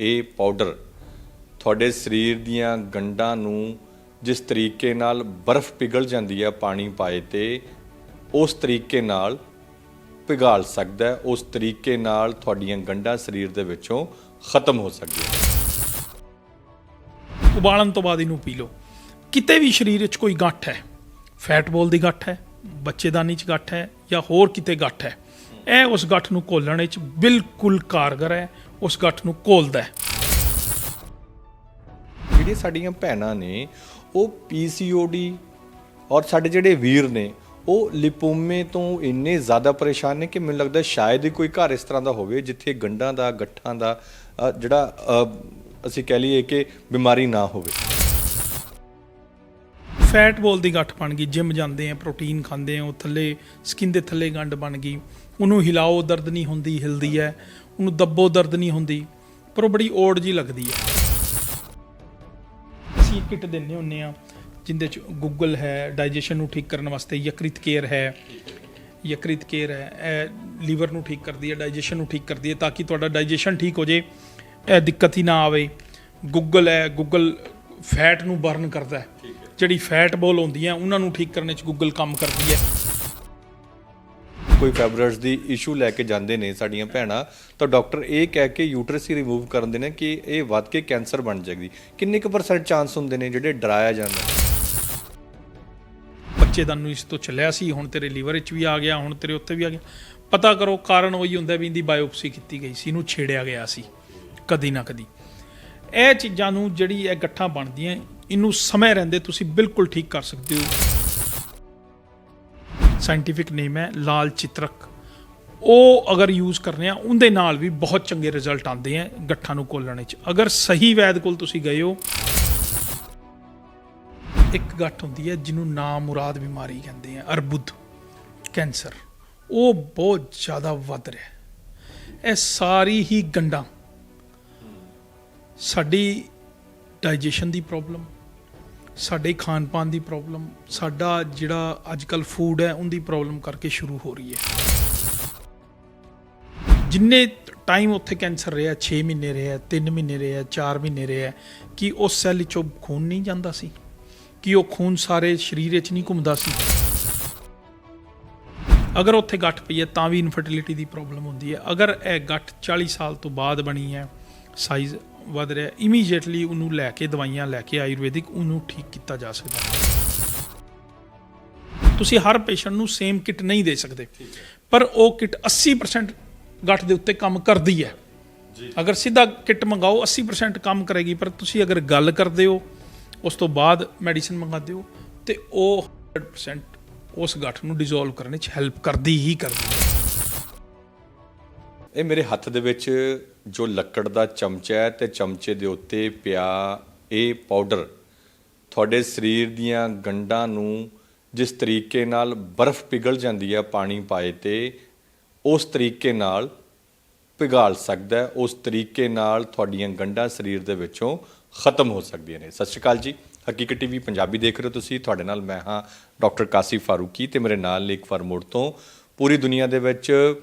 ਇਹ ਪਾਊਡਰ ਤੁਹਾਡੇ ਸਰੀਰ ਦੀਆਂ ਗੰਢਾਂ ਨੂੰ ਜਿਸ ਤਰੀਕੇ ਨਾਲ ਬਰਫ਼ ਪਿਘਲ ਜਾਂਦੀ ਹੈ ਪਾਣੀ ਪਾਏ ਤੇ, ਉਸ ਤਰੀਕੇ ਨਾਲ ਪਿਘਾਲ ਸਕਦਾ ਹੈ, ਉਸ ਤਰੀਕੇ ਨਾਲ ਤੁਹਾਡੀਆਂ ਗੰਢਾਂ ਸਰੀਰ ਦੇ ਵਿੱਚੋਂ ਖਤਮ ਹੋ ਸਕਦੀਆਂ ਉਬਾਲਣ ਤੋਂ ਬਾਅਦ ਇਹਨੂੰ ਪੀ ਲਓ। ਕਿਤੇ ਵੀ ਸਰੀਰ ਵਿੱਚ ਕੋਈ ਗੱਠ ਹੈ ਫੈਟ ਬੋਲ ਦੀ ਗੱਠ ਹੈ, ਬੱਚੇਦਾਨੀ 'ਚ ਗੱਠ ਹੈ ਜਾਂ ਹੋਰ ਕਿਤੇ ਗੱਠ ਹੈ, ਇਹ ਉਸ ਗੱਠ ਨੂੰ ਘੋਲਣ ਵਿੱਚ ਬਿਲਕੁਲ ਕਾਰਗਰ ਹੈ। ਉਸ ਗੱਠ ਨੂੰ ਘੋਲਦਾ ਹੈ। ਜਿਹੜੀਆਂ ਸਾਡੀਆਂ ਭੈਣਾਂ ਨੇ ਉਹ ਪੀਸੀਓਡੀ ਔਰ ਸਾਡੇ ਜਿਹੜੇ ਵੀਰ ਨੇ ਉਹ ਲਿਪੋਮੇ ਤੋਂ ਇੰਨੇ ਜ਼ਿਆਦਾ ਪਰੇਸ਼ਾਨ ਨੇ ਕਿ ਮੈਨੂੰ ਲੱਗਦਾ ਸ਼ਾਇਦ ਹੀ ਕੋਈ ਘਰ ਇਸ ਤਰ੍ਹਾਂ ਦਾ ਹੋਵੇ ਜਿੱਥੇ ਗੰਢਾਂ ਦਾ ਗੱਠਾਂ ਦਾ ਅ, ਜਿਹੜਾ ਅ, ਅਸੀਂ ਕਹਿ ਲਈਏ ਕਿ ਬਿਮਾਰੀ ਨਾ ਹੋਵੇ। ਫੈਟ ਬੋਲ ਦੀ ਗੱਠ ਬਣ ਗਈ ਜਿਮ ਜਾਂਦੇ ਆ ਪ੍ਰੋਟੀਨ ਖਾਂਦੇ ਆ ਉਹ ਥੱਲੇ ਸਕਿਨ ਦੇ ਥੱਲੇ ਗੰਢ ਬਣ ਗਈ। ਉਹਨੂੰ ਹਿਲਾਓ ਦਰਦ ਨਹੀਂ ਹੁੰਦੀ ਹਿਲਦੀ ਹੈ। ਉਹਨੂੰ ਦੱਬੋ ਦਰਦ ਨਹੀਂ ਹੁੰਦੀ ਪਰ ਉਹ ਬੜੀ ਓੜ ਜੀ ਲੱਗਦੀ ਹੈ। ਅਸੀਂ ਕਿਟ ਦਿੰਨੇ ਹੁੰਨੇ ਆ ਜਿੰਦੇ ਚ ਗੂਗਲ ਹੈ ਡਾਈਜੈਸ਼ਨ ਨੂੰ ਠੀਕ ਕਰਨ ਵਾਸਤੇ ਯਕ੍ਰਿਤ ਕੇਅਰ ਹੈ। ਯਕ੍ਰਿਤ ਕੇਅਰ ਹੈ ਇਹ ਲੀਵਰ ਨੂੰ ਠੀਕ ਕਰਦੀ ਹੈ ਡਾਈਜੈਸ਼ਨ ਨੂੰ ਠੀਕ ਕਰਦੀ ਹੈ ਤਾਂ ਕਿ ਤੁਹਾਡਾ ਡਾਈਜੈਸ਼ਨ ਠੀਕ ਹੋ ਜੇ ਇਹ ਦਿੱਕਤ ਹੀ ਨਾ ਆਵੇ। ਗੂਗਲ ਹੈ ਗੂਗਲ ਫੈਟ ਨੂੰ ਬਰਨ ਕਰਦਾ ਹੈ। ਜਿਹੜੀ ਫੈਟ ਬੋਲ ਹੁੰਦੀ ਹੈ ਉਹਨਾਂ ਨੂੰ ਠੀਕ ਕਰਨ ਚ ਗੂਗਲ ਕੰਮ ਕਰਦੀ ਹੈ। ਕੋਈ ਫੈਬਰਸ ਦੀ ਇਸ਼ੂ ਲੈ ਕੇ ਜਾਂਦੇ ਨੇ ਸਾਡੀਆਂ ਭੈਣਾਂ, ਤਾਂ ਡਾਕਟਰ ਇਹ ਕਹਿ ਕੇ ਯੂਟਰਸ ਹੀ ਰਿਮੂਵ ਕਰਦੇ ਨੇ ਕਿ ਇਹ ਵੱਧ ਕੇ ਕੈਂਸਰ ਬਣ ਜਾਏਗੀ। ਕਿੰਨੇ ਕੁ ਪਰਸੈਂਟ ਚਾਂਸ ਹੁੰਦੇ ਨੇ ਜਿਹੜੇ ਡਰਾਇਆ ਜਾਂਦਾ ਬੱਚੇਦਾਨ ਨੂੰ ਇਸ ਤੋਂ ਚੱਲਿਆ ਸੀ, ਹੁਣ ਤੇਰੇ ਲੀਵਰ ਵਿੱਚ ਵੀ ਆ ਗਿਆ, ਹੁਣ ਤੇਰੇ ਉੱਤੇ ਵੀ ਆ ਗਿਆ। ਪਤਾ ਕਰੋ, ਕਾਰਨ ਉਹੀ ਹੁੰਦਾ ਵੀ ਇਹਦੀ ਬਾਇਓਪਸੀ ਕੀਤੀ ਗਈ ਸੀ, ਇਹਨੂੰ ਛੇੜਿਆ ਗਿਆ ਸੀ, ਕਦੀ ਨਾ ਕਦੀ। ਇਹ ਚੀਜ਼ਾਂ ਨੂੰ ਜਿਹੜੀ ਇਹ ਗੱਠਾਂ ਬਣਦੀਆਂ, ਇਹਨੂੰ ਸਮੇਂ ਰਹਿੰਦੇ ਤੁਸੀਂ ਬਿਲਕੁਲ ਠੀਕ ਕਰ ਸਕਦੇ ਹੋ। ਸਾਇੰਟੀਫਿਕ ਨੇਮ ਹੈ ਲਾਲ ਚਿਤਰਕ। ਉਹ ਅਗਰ ਯੂਜ਼ ਕਰਨੇ ਆ, ਉਹਦੇ ਨਾਲ ਵੀ ਬਹੁਤ ਚੰਗੇ ਰਿਜ਼ਲਟ ਆਉਂਦੇ ਆ ਗੱਠਾਂ ਨੂੰ ਕੋਲਣ ਵਿੱਚ। ਅਗਰ ਸਹੀ ਵੈਦ ਕੋਲ ਤੁਸੀਂ ਗਏ ਹੋ, ਇੱਕ ਗੱਠ ਹੁੰਦੀ ਹੈ ਜਿਹਨੂੰ ਨਾ ਮੁਰਾਦ ਬਿਮਾਰੀ ਕਹਿੰਦੇ ਆ, ਅਰਬੁਦ, ਕੈਂਸਰ। ਉਹ ਬਹੁਤ ਜ਼ਿਆਦਾ ਵੱਧ ਰਿਹਾ ਇਹ ਸਾਰੀ ਹੀ ਗੰਡਾਂ ਸਾਡੀ ਡਾਈਜੈਸ਼ਨ ਦੀ ਪ੍ਰੋਬਲਮ ਸਾਡੇ ਖਾਣ ਪਾਨ ਦੀ ਪ੍ਰੋਬਲਮ ਸਾਡਾ ਜਿਹੜਾ ਅੱਜ ਕੱਲ ਫੂਡ ਹੈ, ਉਹਦੀ ਪ੍ਰੋਬਲਮ ਕਰਕੇ ਸ਼ੁਰੂ ਹੋ ਰਹੀ ਹੈ। ਜਿੰਨੇ ਟਾਈਮ ਉੱਥੇ ਕੈਂਸਰ ਰਿਹਾ 6 ਮਹੀਨੇ ਰਿਹਾ 3 ਮਹੀਨੇ ਰਿਹਾ 4 ਮਹੀਨੇ ਰਿਹਾ, ਕਿ ਉਸ ਸੈੱਲ 'ਚੋਂ ਖੂਨ ਨਹੀਂ ਜਾਂਦਾ ਸੀ, ਕਿ ਉਹ ਖੂਨ ਸਾਰੇ ਸਰੀਰ ਵਿੱਚ ਨਹੀਂ ਘੁੰਮਦਾ ਸੀ। ਅਗਰ ਉੱਥੇ ਗੱਠ ਪਈ ਹੈ, ਤਾਂ ਵੀ ਇਨਫਰਟੀਲਿਟੀ ਦੀ ਪ੍ਰੋਬਲਮ ਹੁੰਦੀ ਹੈ। ਅਗਰ ਇਹ ਗੱਠ 40 ਸਾਲ ਤੋਂ ਬਾਅਦ ਬਣੀ ਹੈ ਸਾਈਜ਼ ਵਧ ਰਿਹਾ ਇਮੀਡੀਏਟਲੀ ਉਹਨੂੰ ਲੈ ਕੇ ਦਵਾਈਆਂ ਲੈ ਕੇ ਆਯੁਰਵੈਦਿਕ ਉਹਨੂੰ ਠੀਕ ਕੀਤਾ ਜਾ ਸਕਦਾ ਹੈ। ਤੁਸੀਂ ਹਰ ਪੇਸ਼ੈਂਟ ਨੂੰ ਸੇਮ ਕਿਟ ਨਹੀਂ ਦੇ ਸਕਦੇ। ਪਰ ਉਹ ਕਿਟ 80% ਗੱਠ ਦੇ ਉੱਤੇ ਕੰਮ ਕਰਦੀ ਹੈ। ਅਗਰ ਸਿੱਧਾ ਕਿਟ ਮੰਗਾਓ 80% ਕੰਮ ਕਰੇਗੀ। ਪਰ ਤੁਸੀਂ ਅਗਰ ਗੱਲ ਕਰਦੇ ਹੋ ਉਸ ਤੋਂ ਬਾਅਦ ਮੈਡੀਸਿਨ ਮੰਗਾਦੇ ਹੋ ਤੇ ਉਹ 100% ਉਸ ਗੱਠ ਨੂੰ ਡਿਸੋਲਵ ਕਰਨ ਵਿੱਚ ਹੈਲਪ ਕਰਦੀ ਹੀ ਕਰਦੀ ਹੈ। ਇਹ ਮੇਰੇ ਹੱਥ ਦੇ ਵਿੱਚ ਜੋ ਲੱਕੜ ਦਾ ਚਮਚਾ ਹੈ ਤੇ ਚਮਚੇ ਦੇ ਉੱਤੇ ਪਿਆ ਇਹ ਪਾਊਡਰ ਤੁਹਾਡੇ ਸਰੀਰ ਦੀਆਂ ਗੰਢਾਂ ਨੂੰ ਜਿਸ ਤਰੀਕੇ ਨਾਲ ਬਰਫ਼ ਪਿਘਲ ਜਾਂਦੀ ਹੈ ਪਾਣੀ ਪਾਏ ਤੇ, ਉਸ ਤਰੀਕੇ ਨਾਲ ਪਿਘਾਲ ਸਕਦਾ ਹੈ, ਉਸ ਤਰੀਕੇ ਨਾਲ ਤੁਹਾਡੀਆਂ ਗੰਢਾਂ ਸਰੀਰ ਦੇ ਵਿੱਚੋਂ ਖਤਮ ਹੋ ਸਕਦੀਆਂ ਨੇ। ਸਤਿ ਸ਼੍ਰੀ ਅਕਾਲ ਜੀ। ਹਕੀਕਤ ਟੀਵੀ ਪੰਜਾਬੀ ਦੇਖ ਰਹੇ ਹੋ ਤੁਸੀਂ। ਤੁਹਾਡੇ ਨਾਲ ਮੈਂ ਹਾਂ ਡਾਕਟਰ ਕਾਸਿਫ ਫਾਰੂਕੀ ਤੇ ਮੇਰੇ ਨਾਲ ਇੱਕ ਵਾਰ ਮੁੜ ਤੋਂ ਪੂਰੀ ਦੁਨੀਆ ਦੇ ਵਿੱਚ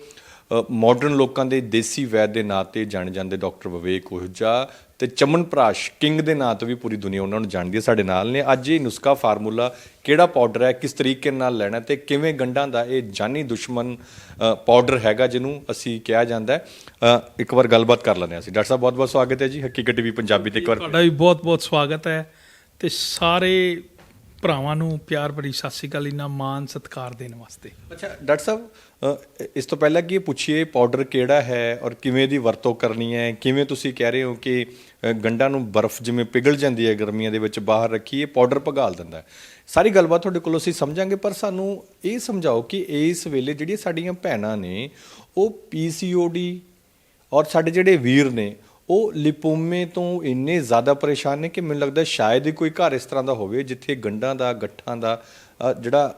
ਮਾਡਰਨ ਲੋਕਾਂ ਦੇ ਦੇਸੀ ਵੈਦ ਦੇ ਨਾਂ ਤੇ ਜਾਣੇ ਜਾਂਦੇ ਡਾਕਟਰ ਵਿਵੇਕ ਉਹਜਾ ਤੇ ਚਮਨ ਪ੍ਰਾਸ਼ ਕਿੰਗ ਦੇ ਨਾਂ ਤੋਂ ਵੀ ਪੂਰੀ ਦੁਨੀਆ ਉਹਨਾਂ ਨੂੰ ਜਾਣਦੀ ਹੈ, ਸਾਡੇ ਨਾਲ ਨੇ। ਅੱਜ ਇਹ ਨੁਸਖਾ ਫਾਰਮੂਲਾ ਕਿਹੜਾ ਪਾਊਡਰ ਹੈ, ਕਿਸ ਤਰੀਕੇ ਨਾਲ ਲੈਣਾ ਤੇ ਕਿਵੇਂ ਗੰਢਾਂ ਦਾ ਇਹ ਜਾਨੀ ਦੁਸ਼ਮਣ ਪਾਊਡਰ ਹੈਗਾ ਜਿਹਨੂੰ ਅਸੀਂ ਕਿਹਾ ਜਾਂਦਾ ਹੈ। ਇੱਕ ਵਾਰ ਗੱਲਬਾਤ ਕਰ ਲੈਂਦੇ ਹਾਂ ਅਸੀਂ। ਡਾਕਟਰ ਸਾਹਿਬ ਬਹੁਤ ਬਹੁਤ ਸਵਾਗਤ ਹੈ ਜੀ। ਹਕੀਕਤ ਟੀਵੀ ਪੰਜਾਬੀ ਤੇ ਇੱਕ ਵਾਰ ਤੁਹਾਡਾ ਵੀ ਬਹੁਤ-ਬਹੁਤ ਸਵਾਗਤ ਹੈ ਤੇ ਸਾਰੇ ਭਰਾਵਾਂ ਨੂੰ ਪਿਆਰ ਭਰੀ ਸਤਿ ਸ਼੍ਰੀ ਅਕਾਲ ਇਹਨਾਂ ਮਾਨ ਸਤਿਕਾਰ ਦੇਣ ਵਾਸਤੇ। ਅੱਛਾ ਡਾਕਟਰ ਸਾਹਿਬ ਇਸ ਤੋਂ ਪਹਿਲਾਂ ਕਿ ਇਹ ਪੁੱਛੀਏ ਪਾਊਡਰ ਕਿਹੜਾ ਹੈ ਔਰ ਕਿਵੇਂ ਦੀ ਵਰਤੋਂ ਕਰਨੀ ਹੈ? ਕਿਵੇਂ ਤੁਸੀਂ ਕਹਿ ਰਹੇ ਹੋ ਕਿ ਅ, ਗੰਢਾਂ ਨੂੰ ਬਰਫ਼ ਜਿਵੇਂ ਪਿਘਲ ਜਾਂਦੀ ਹੈ ਗਰਮੀਆਂ ਦੇ ਵਿੱਚ ਬਾਹਰ ਰੱਖੀ ਇਹ ਪਾਊਡਰ ਭਗਾਲ ਦਿੰਦਾ ਹੈ। ਸਾਰੀ ਗੱਲਬਾਤ ਤੁਹਾਡੇ ਕੋਲੋਂ ਅਸੀਂ ਸਮਝਾਂਗੇ ਪਰ ਸਾਨੂੰ ਇਹ ਸਮਝਾਓ ਕਿ ਇਸ ਵੇਲੇ ਜਿਹੜੀਆਂ ਸਾਡੀਆਂ ਭੈਣਾਂ ਨੇ ਉਹ ਪੀਸੀਓਡੀ ਔਰ ਸਾਡੇ ਜਿਹੜੇ ਵੀਰ ਨੇ ਉਹ ਲਿਪੋਮੇ ਤੋਂ ਇੰਨੇ ਜ਼ਿਆਦਾ ਪਰੇਸ਼ਾਨ ਨੇ ਕਿ ਮੈਨੂੰ ਲੱਗਦਾ ਸ਼ਾਇਦ ਹੀ ਕੋਈ ਘਰ ਇਸ ਤਰ੍ਹਾਂ ਦਾ ਹੋਵੇ, ਜਿੱਥੇ ਗੰਢਾਂ ਦਾ, ਗੱਠਾਂ ਦਾ ਜਿਹੜਾ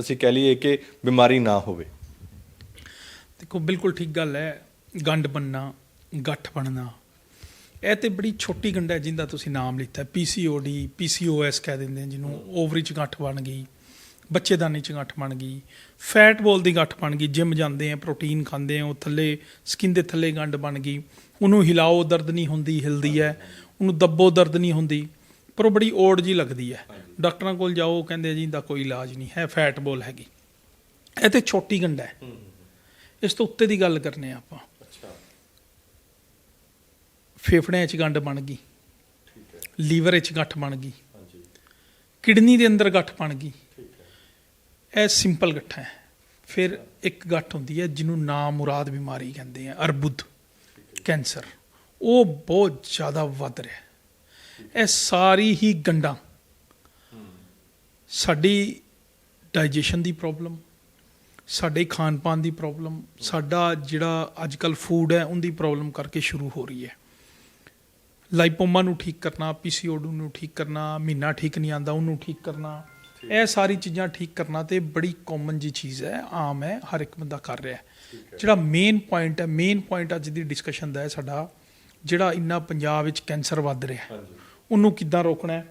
ਅਸੀਂ ਕਹਿ ਲਈਏ ਕਿ ਬਿਮਾਰੀ ਨਾ ਹੋਵੇ। ਦੇਖੋ, ਬਿਲਕੁਲ ਠੀਕ ਗੱਲ ਹੈ ਗੰਡ ਬੰਨਾ ਗੱਠ ਬਣਨਾ ਇਹ ਤੇ ਬੜੀ ਛੋਟੀ ਗੰਢ ਹੈ ਜਿੰਦਾ ਤੁਸੀਂ ਨਾਮ ਲਿੱਤਾ ਪੀਸੀਓਡੀ ਪੀਸੀਓਐਸ ਕਹਿ ਦਿੰਦੇ ਆ ਜਿਹਨੂੰ, ਓਵਰੀ ਚ ਗੱਠ ਬਣ ਗਈ, ਬੱਚੇਦਾਨੀ ਚ ਗੱਠ ਬਣ ਗਈ, ਫੈਟ ਬੋਲ ਦੀ ਗੱਠ ਬਣ ਗਈ, ਜਿਮ ਜਾਂਦੇ ਆ, ਪ੍ਰੋਟੀਨ ਖਾਂਦੇ ਆ, ਉਹ ਥੱਲੇ, ਸਕਿਨ ਦੇ ਥੱਲੇ ਗੰਢ ਬਣ ਗਈ। ਉਹਨੂੰ ਹਿਲਾਓ ਦਰਦ ਨਹੀਂ ਹੁੰਦੀ ਹਿਲਦੀ ਹੈ। ਉਹਨੂੰ ਦੱਬੋ ਦਰਦ ਨਹੀਂ ਹੁੰਦੀ। ਪਰ ਉਹ ਬੜੀ ਓੜ ਜੀ ਲੱਗਦੀ ਹੈ। ਡਾਕਟਰਾਂ ਕੋਲ ਜਾਓ ਕਹਿੰਦੇ ਜੀ ਦਾ ਕੋਈ ਇਲਾਜ ਨਹੀਂ ਹੈ ਫੈਟ ਬੋਲ ਹੈਗੀ। ਇਹ ਤੇ ਛੋਟੀ ਗੰਢਾ ਹੈ। ਇਸ ਤੋਂ ਉੱਤੇ ਦੀ ਗੱਲ ਕਰਨੇ ਆ ਆਪਾਂ। ਫੇਫੜਿਆਂ 'ਚ ਗੰਢ ਬਣ ਗਈ। ਠੀਕ ਹੈ। ਲੀਵਰ 'ਚ ਗੱਠ ਬਣ ਗਈ। ਹਾਂਜੀ। ਕਿਡਨੀ ਦੇ ਅੰਦਰ ਗੱਠ ਬਣ ਗਈ। ਠੀਕ ਹੈ। ਇਹ ਸਿੰਪਲ ਗੱਠਾਂ ਹੈ। ਫਿਰ ਇੱਕ ਗੱਠ ਹੁੰਦੀ ਹੈ ਜਿਹਨੂੰ ਨਾ ਮੁਰਾਦ ਬਿਮਾਰੀ ਕਹਿੰਦੇ ਆ ਅਰਬੁਦ। ਕੈਂਸਰ ਉਹ ਬਹੁਤ ਜ਼ਿਆਦਾ ਵੱਧ ਰਿਹਾ ਹੈ। ਇਹ ਸਾਰੀ ਹੀ ਗੰਡਾਂ ਸਾਡੀ ਡਾਈਜੈਸ਼ਨ ਦੀ ਪ੍ਰੋਬਲਮ ਸਾਡੇ ਖਾਣ ਪਾਨ ਦੀ ਪ੍ਰੋਬਲਮ ਸਾਡਾ ਜਿਹੜਾ ਅੱਜ ਕੱਲ ਫੂਡ ਹੈ ਉਹਦੀ ਪ੍ਰੋਬਲਮ ਕਰਕੇ ਸ਼ੁਰੂ ਹੋ ਰਹੀ ਹੈ। ਲਾਈਪੋਮਾ ਨੂੰ ਠੀਕ ਕਰਨਾ ਪੀਸੀਓਡੀ ਨੂੰ ਠੀਕ ਕਰਨਾ ਮਹੀਨਾ ਠੀਕ ਨਹੀਂ ਆਂਦਾ ਉਹਨੂੰ ਠੀਕ ਕਰਨਾ ਇਹ ਸਾਰੀ ਚੀਜ਼ਾਂ ਠੀਕ ਕਰਨਾ ਤੇ ਬੜੀ ਕਾਮਨ ਜੀ ਚੀਜ਼ ਹੈ ਆਮ ਹੈ ਹਰ ਇੱਕ ਬੰਦਾ ਕਰ ਰਿਹਾ ਹੈ। ਜਿਹੜਾ ਮੇਨ ਪੁਆਇੰਟ ਹੈ ਮੇਨ ਪੁਆਇੰਟ ਅੱਜ ਦੀ ਡਿਸਕਸ਼ਨ ਦਾ ਹੈ ਸਾਡਾ ਜਿਹੜਾ ਇੰਨਾ ਪੰਜਾਬ ਵਿੱਚ ਕੈਂਸਰ ਵੱਧ ਰਿਹਾ ਉਹਨੂੰ ਕਿੱਦਾਂ ਰੋਕਣਾ ਹੈ?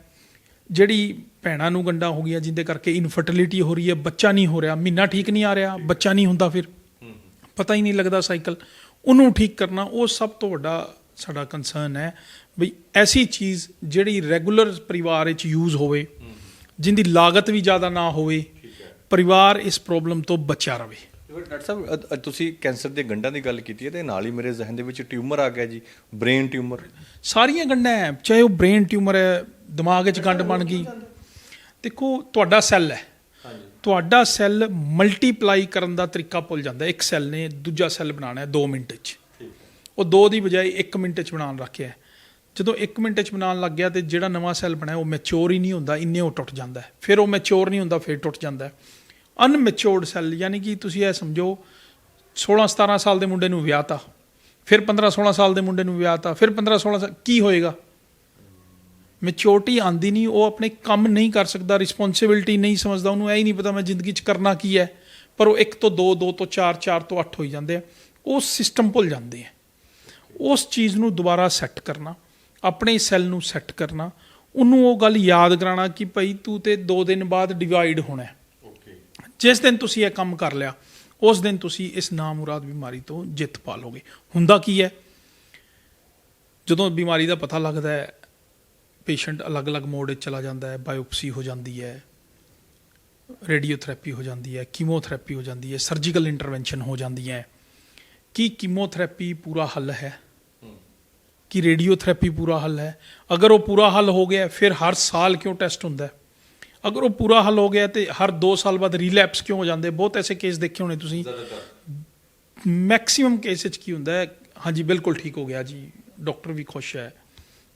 ਜਿਹੜੀ ਭੈਣਾਂ ਨੂੰ ਗੰਡਾ ਹੋ ਗਈਆਂ ਜਿੰਦੇ ਕਰਕੇ ਇਨਫਰਟੀਲਿਟੀ ਹੋ ਰਹੀ ਹੈ ਬੱਚਾ ਨਹੀਂ ਹੋ ਰਿਹਾ ਮਹੀਨਾ ਠੀਕ ਨਹੀਂ ਆ ਰਿਹਾ ਬੱਚਾ ਨਹੀਂ ਹੁੰਦਾ ਫਿਰ। ਪਤਾ ਹੀ ਨਹੀਂ ਲੱਗਦਾ ਸਾਈਕਲ ਉਹਨੂੰ ਠੀਕ ਕਰਨਾ ਉਹ ਸਭ ਤੋਂ ਵੱਡਾ ਸਾਡਾ ਕੰਸਰਨ ਹੈ ਵੀ ਐਸੀ ਚੀਜ਼ ਜਿਹੜੀ ਰੈਗੂਲਰ ਪਰਿਵਾਰ ਵਿੱਚ ਯੂਜ਼ ਹੋਵੇ ਜਿੰਦੀ ਲਾਗਤ ਵੀ ਜ਼ਿਆਦਾ ਨਾ ਹੋਵੇ ਪਰਿਵਾਰ ਇਸ ਪ੍ਰੋਬਲਮ ਤੋਂ ਬਚਿਆ ਰਵੇ। ਡਾਕਟਰ ਸਾਹਿਬ ਤੁਸੀਂ ਕੈਂਸਰ ਦੇ ਗੰਢਾਂ ਦੀ ਗੱਲ ਕੀਤੀ ਹੈ ਤੇ ਨਾਲ ਹੀ ਮੇਰੇ ਜ਼ਿਹਨ ਦੇ ਵਿੱਚ ਟਿਊਮਰ ਆ ਗਿਆ ਜੀ ਬ੍ਰੇਨ ਟਿਊਮਰ। ਸਾਰੀਆਂ ਗੰਢਾਂ ਹੈ ਚਾਹੇ ਉਹ ਬ੍ਰੇਨ ਟਿਊਮਰ ਹੈ ਦਿਮਾਗ 'ਚ ਗੰਢ ਬਣ ਗਈ। ਦੇਖੋ ਤੁਹਾਡਾ ਸੈੱਲ ਹੈ। ਤੁਹਾਡਾ ਸੈੱਲ ਮਲਟੀਪਲਾਈ ਕਰਨ ਦਾ ਤਰੀਕਾ ਭੁੱਲ ਜਾਂਦਾ। ਇੱਕ ਸੈੱਲ ਨੇ ਦੂਜਾ ਸੈੱਲ ਬਣਾਉਣਾ ਹੈ 2 ਮਿੰਟ 'ਚ। ਉਹ 2 ਦੀ ਬਜਾਏ 1 ਮਿੰਟ 'ਚ ਬਣਾਉਣ ਰੱਖਿਆ। ਜਦੋਂ 1 ਮਿੰਟ 'ਚ ਬਣਾਉਣ ਲੱਗ ਗਿਆ ਤੇ ਜਿਹੜਾ ਨਵਾਂ ਸੈੱਲ ਬਣਾਇਆ ਉਹ ਮੈਚੁਰ ਹੀ ਨਹੀਂ ਹੁੰਦਾ ਇੰਨੇ ਉਹ ਟੁੱਟ ਜਾਂਦਾ। ਫਿਰ ਉਹ ਮੈਚੁਰ ਨਹੀਂ ਹੁੰਦਾ ਫਿਰ ਟੁੱਟ ਜਾਂਦਾ ਅਨਮੈਚੁਰਡ ਸੈੱਲ ਯਾਨੀ ਕਿ ਤੁਸੀਂ ਇਹ ਸਮਝੋ 16 17 ਸਾਲ ਦੇ ਮੁੰਡੇ ਨੂੰ ਵਿਆਹਤਾ ਫਿਰ 15 16 ਸਾਲ ਦੇ ਮੁੰਡੇ ਨੂੰ ਵਿਆਹਤਾ ਫਿਰ 15 16 ਸਾਲ ਕੀ ਹੋਏਗਾ? ਮੈਚੁਰਟੀ ਆਂਦੀ ਨਹੀਂ, ਉਹ ਆਪਣੇ ਕੰਮ ਨਹੀਂ ਕਰ ਸਕਦਾ ਰਿਸਪੌਂਸਿਬਿਲਟੀ ਨਹੀਂ ਸਮਝਦਾ, ਉਹਨੂੰ ਇਹ ਹੀ ਨਹੀਂ ਪਤਾ ਮੈਂ ਜ਼ਿੰਦਗੀ 'ਚ ਕਰਨਾ ਕੀ ਹੈ, ਪਰ ਉਹ 1 ਤੋਂ 2 2 ਤੋਂ 4 4 ਤੋਂ 8 ਹੋਈ ਜਾਂਦੇ ਆ, ਉਹ ਸਿਸਟਮ ਭੁੱਲ ਜਾਂਦੇ ਆ। ਉਸ ਚੀਜ਼ ਨੂੰ ਦੁਬਾਰਾ ਸੈੱਟ ਕਰਨਾ, ਆਪਣੇ ਸੈੱਲ ਨੂੰ ਸੈੱਟ ਕਰਨਾ, ਉਹਨੂੰ ਉਹ ਗੱਲ ਯਾਦ ਕਰਾਉਣਾ ਕਿ ਭਾਈ ਤੂੰ ਤੇ 2 ਦਿਨ ਬਾਅਦ ਡਿਵਾਈਡ ਹੋਣਾ ਹੈ। ਜਿਸ ਦਿਨ ਤੁਸੀਂ ਇਹ ਕੰਮ ਕਰ ਲਿਆ, ਉਸ ਦਿਨ ਤੁਸੀਂ ਇਸ ਨਾਮੁਰਾਦ ਬਿਮਾਰੀ ਤੋਂ ਜਿੱਤ ਪਾ ਲੋਗੇ ਹੁੰਦਾ ਕੀ ਹੈ? ਜਦੋਂ ਬਿਮਾਰੀ ਦਾ ਪਤਾ ਲੱਗਦਾ ਹੈ, ਪੇਸ਼ੈਂਟ ਅਲੱਗ-ਅਲੱਗ ਮੋਡ ਵਿੱਚ ਚਲਾ ਜਾਂਦਾ ਹੈ, ਬਾਇਓਪਸੀ ਹੋ ਜਾਂਦੀ ਹੈ, ਰੇਡੀਓਥੈਰੇਪੀ ਹੋ ਜਾਂਦੀ ਹੈ, ਕੀਮੋਥੈਰੇਪੀ ਹੋ ਜਾਂਦੀ ਹੈ, ਸਰਜੀਕਲ ਇੰਟਰਵੈਂਸ਼ਨ ਹੋ ਜਾਂਦੀ ਹੈ। ਕੀ ਕੀਮੋਥੈਰੇਪੀ ਪੂਰਾ ਹੱਲ ਹੈ? ਕਿ ਰੇਡੀਓਥੈਰੇਪੀ ਪੂਰਾ ਹੱਲ ਹੈ? ਅਗਰ ਉਹ ਪੂਰਾ ਹੱਲ ਹੋ ਗਿਆ, ਫਿਰ ਹਰ ਸਾਲ ਕਿਉਂ ਟੈਸਟ ਹੁੰਦਾ ਹੈ? ਅਗਰ ਉਹ ਪੂਰਾ ਹੱਲ ਹੋ ਗਿਆ ਤੇ ਹਰ 2 ਸਾਲ ਬਾਅਦ ਰੀਲੈਪਸ ਕਿਉਂ ਹੋ ਜਾਂਦੇ? ਬਹੁਤ ਐਸੇ ਕੇਸ ਦੇਖੇ ਹੋਣੇ ਤੁਸੀਂ। ਮੈਕਸਿਮਮ ਕੇਸ ਵਿੱਚ ਕੀ ਹੁੰਦਾ ਹੈ? ਹਾਂਜੀ ਬਿਲਕੁਲ ਠੀਕ ਹੋ ਗਿਆ ਜੀ। ਡਾਕਟਰ ਵੀ ਖੁਸ਼ ਹੈ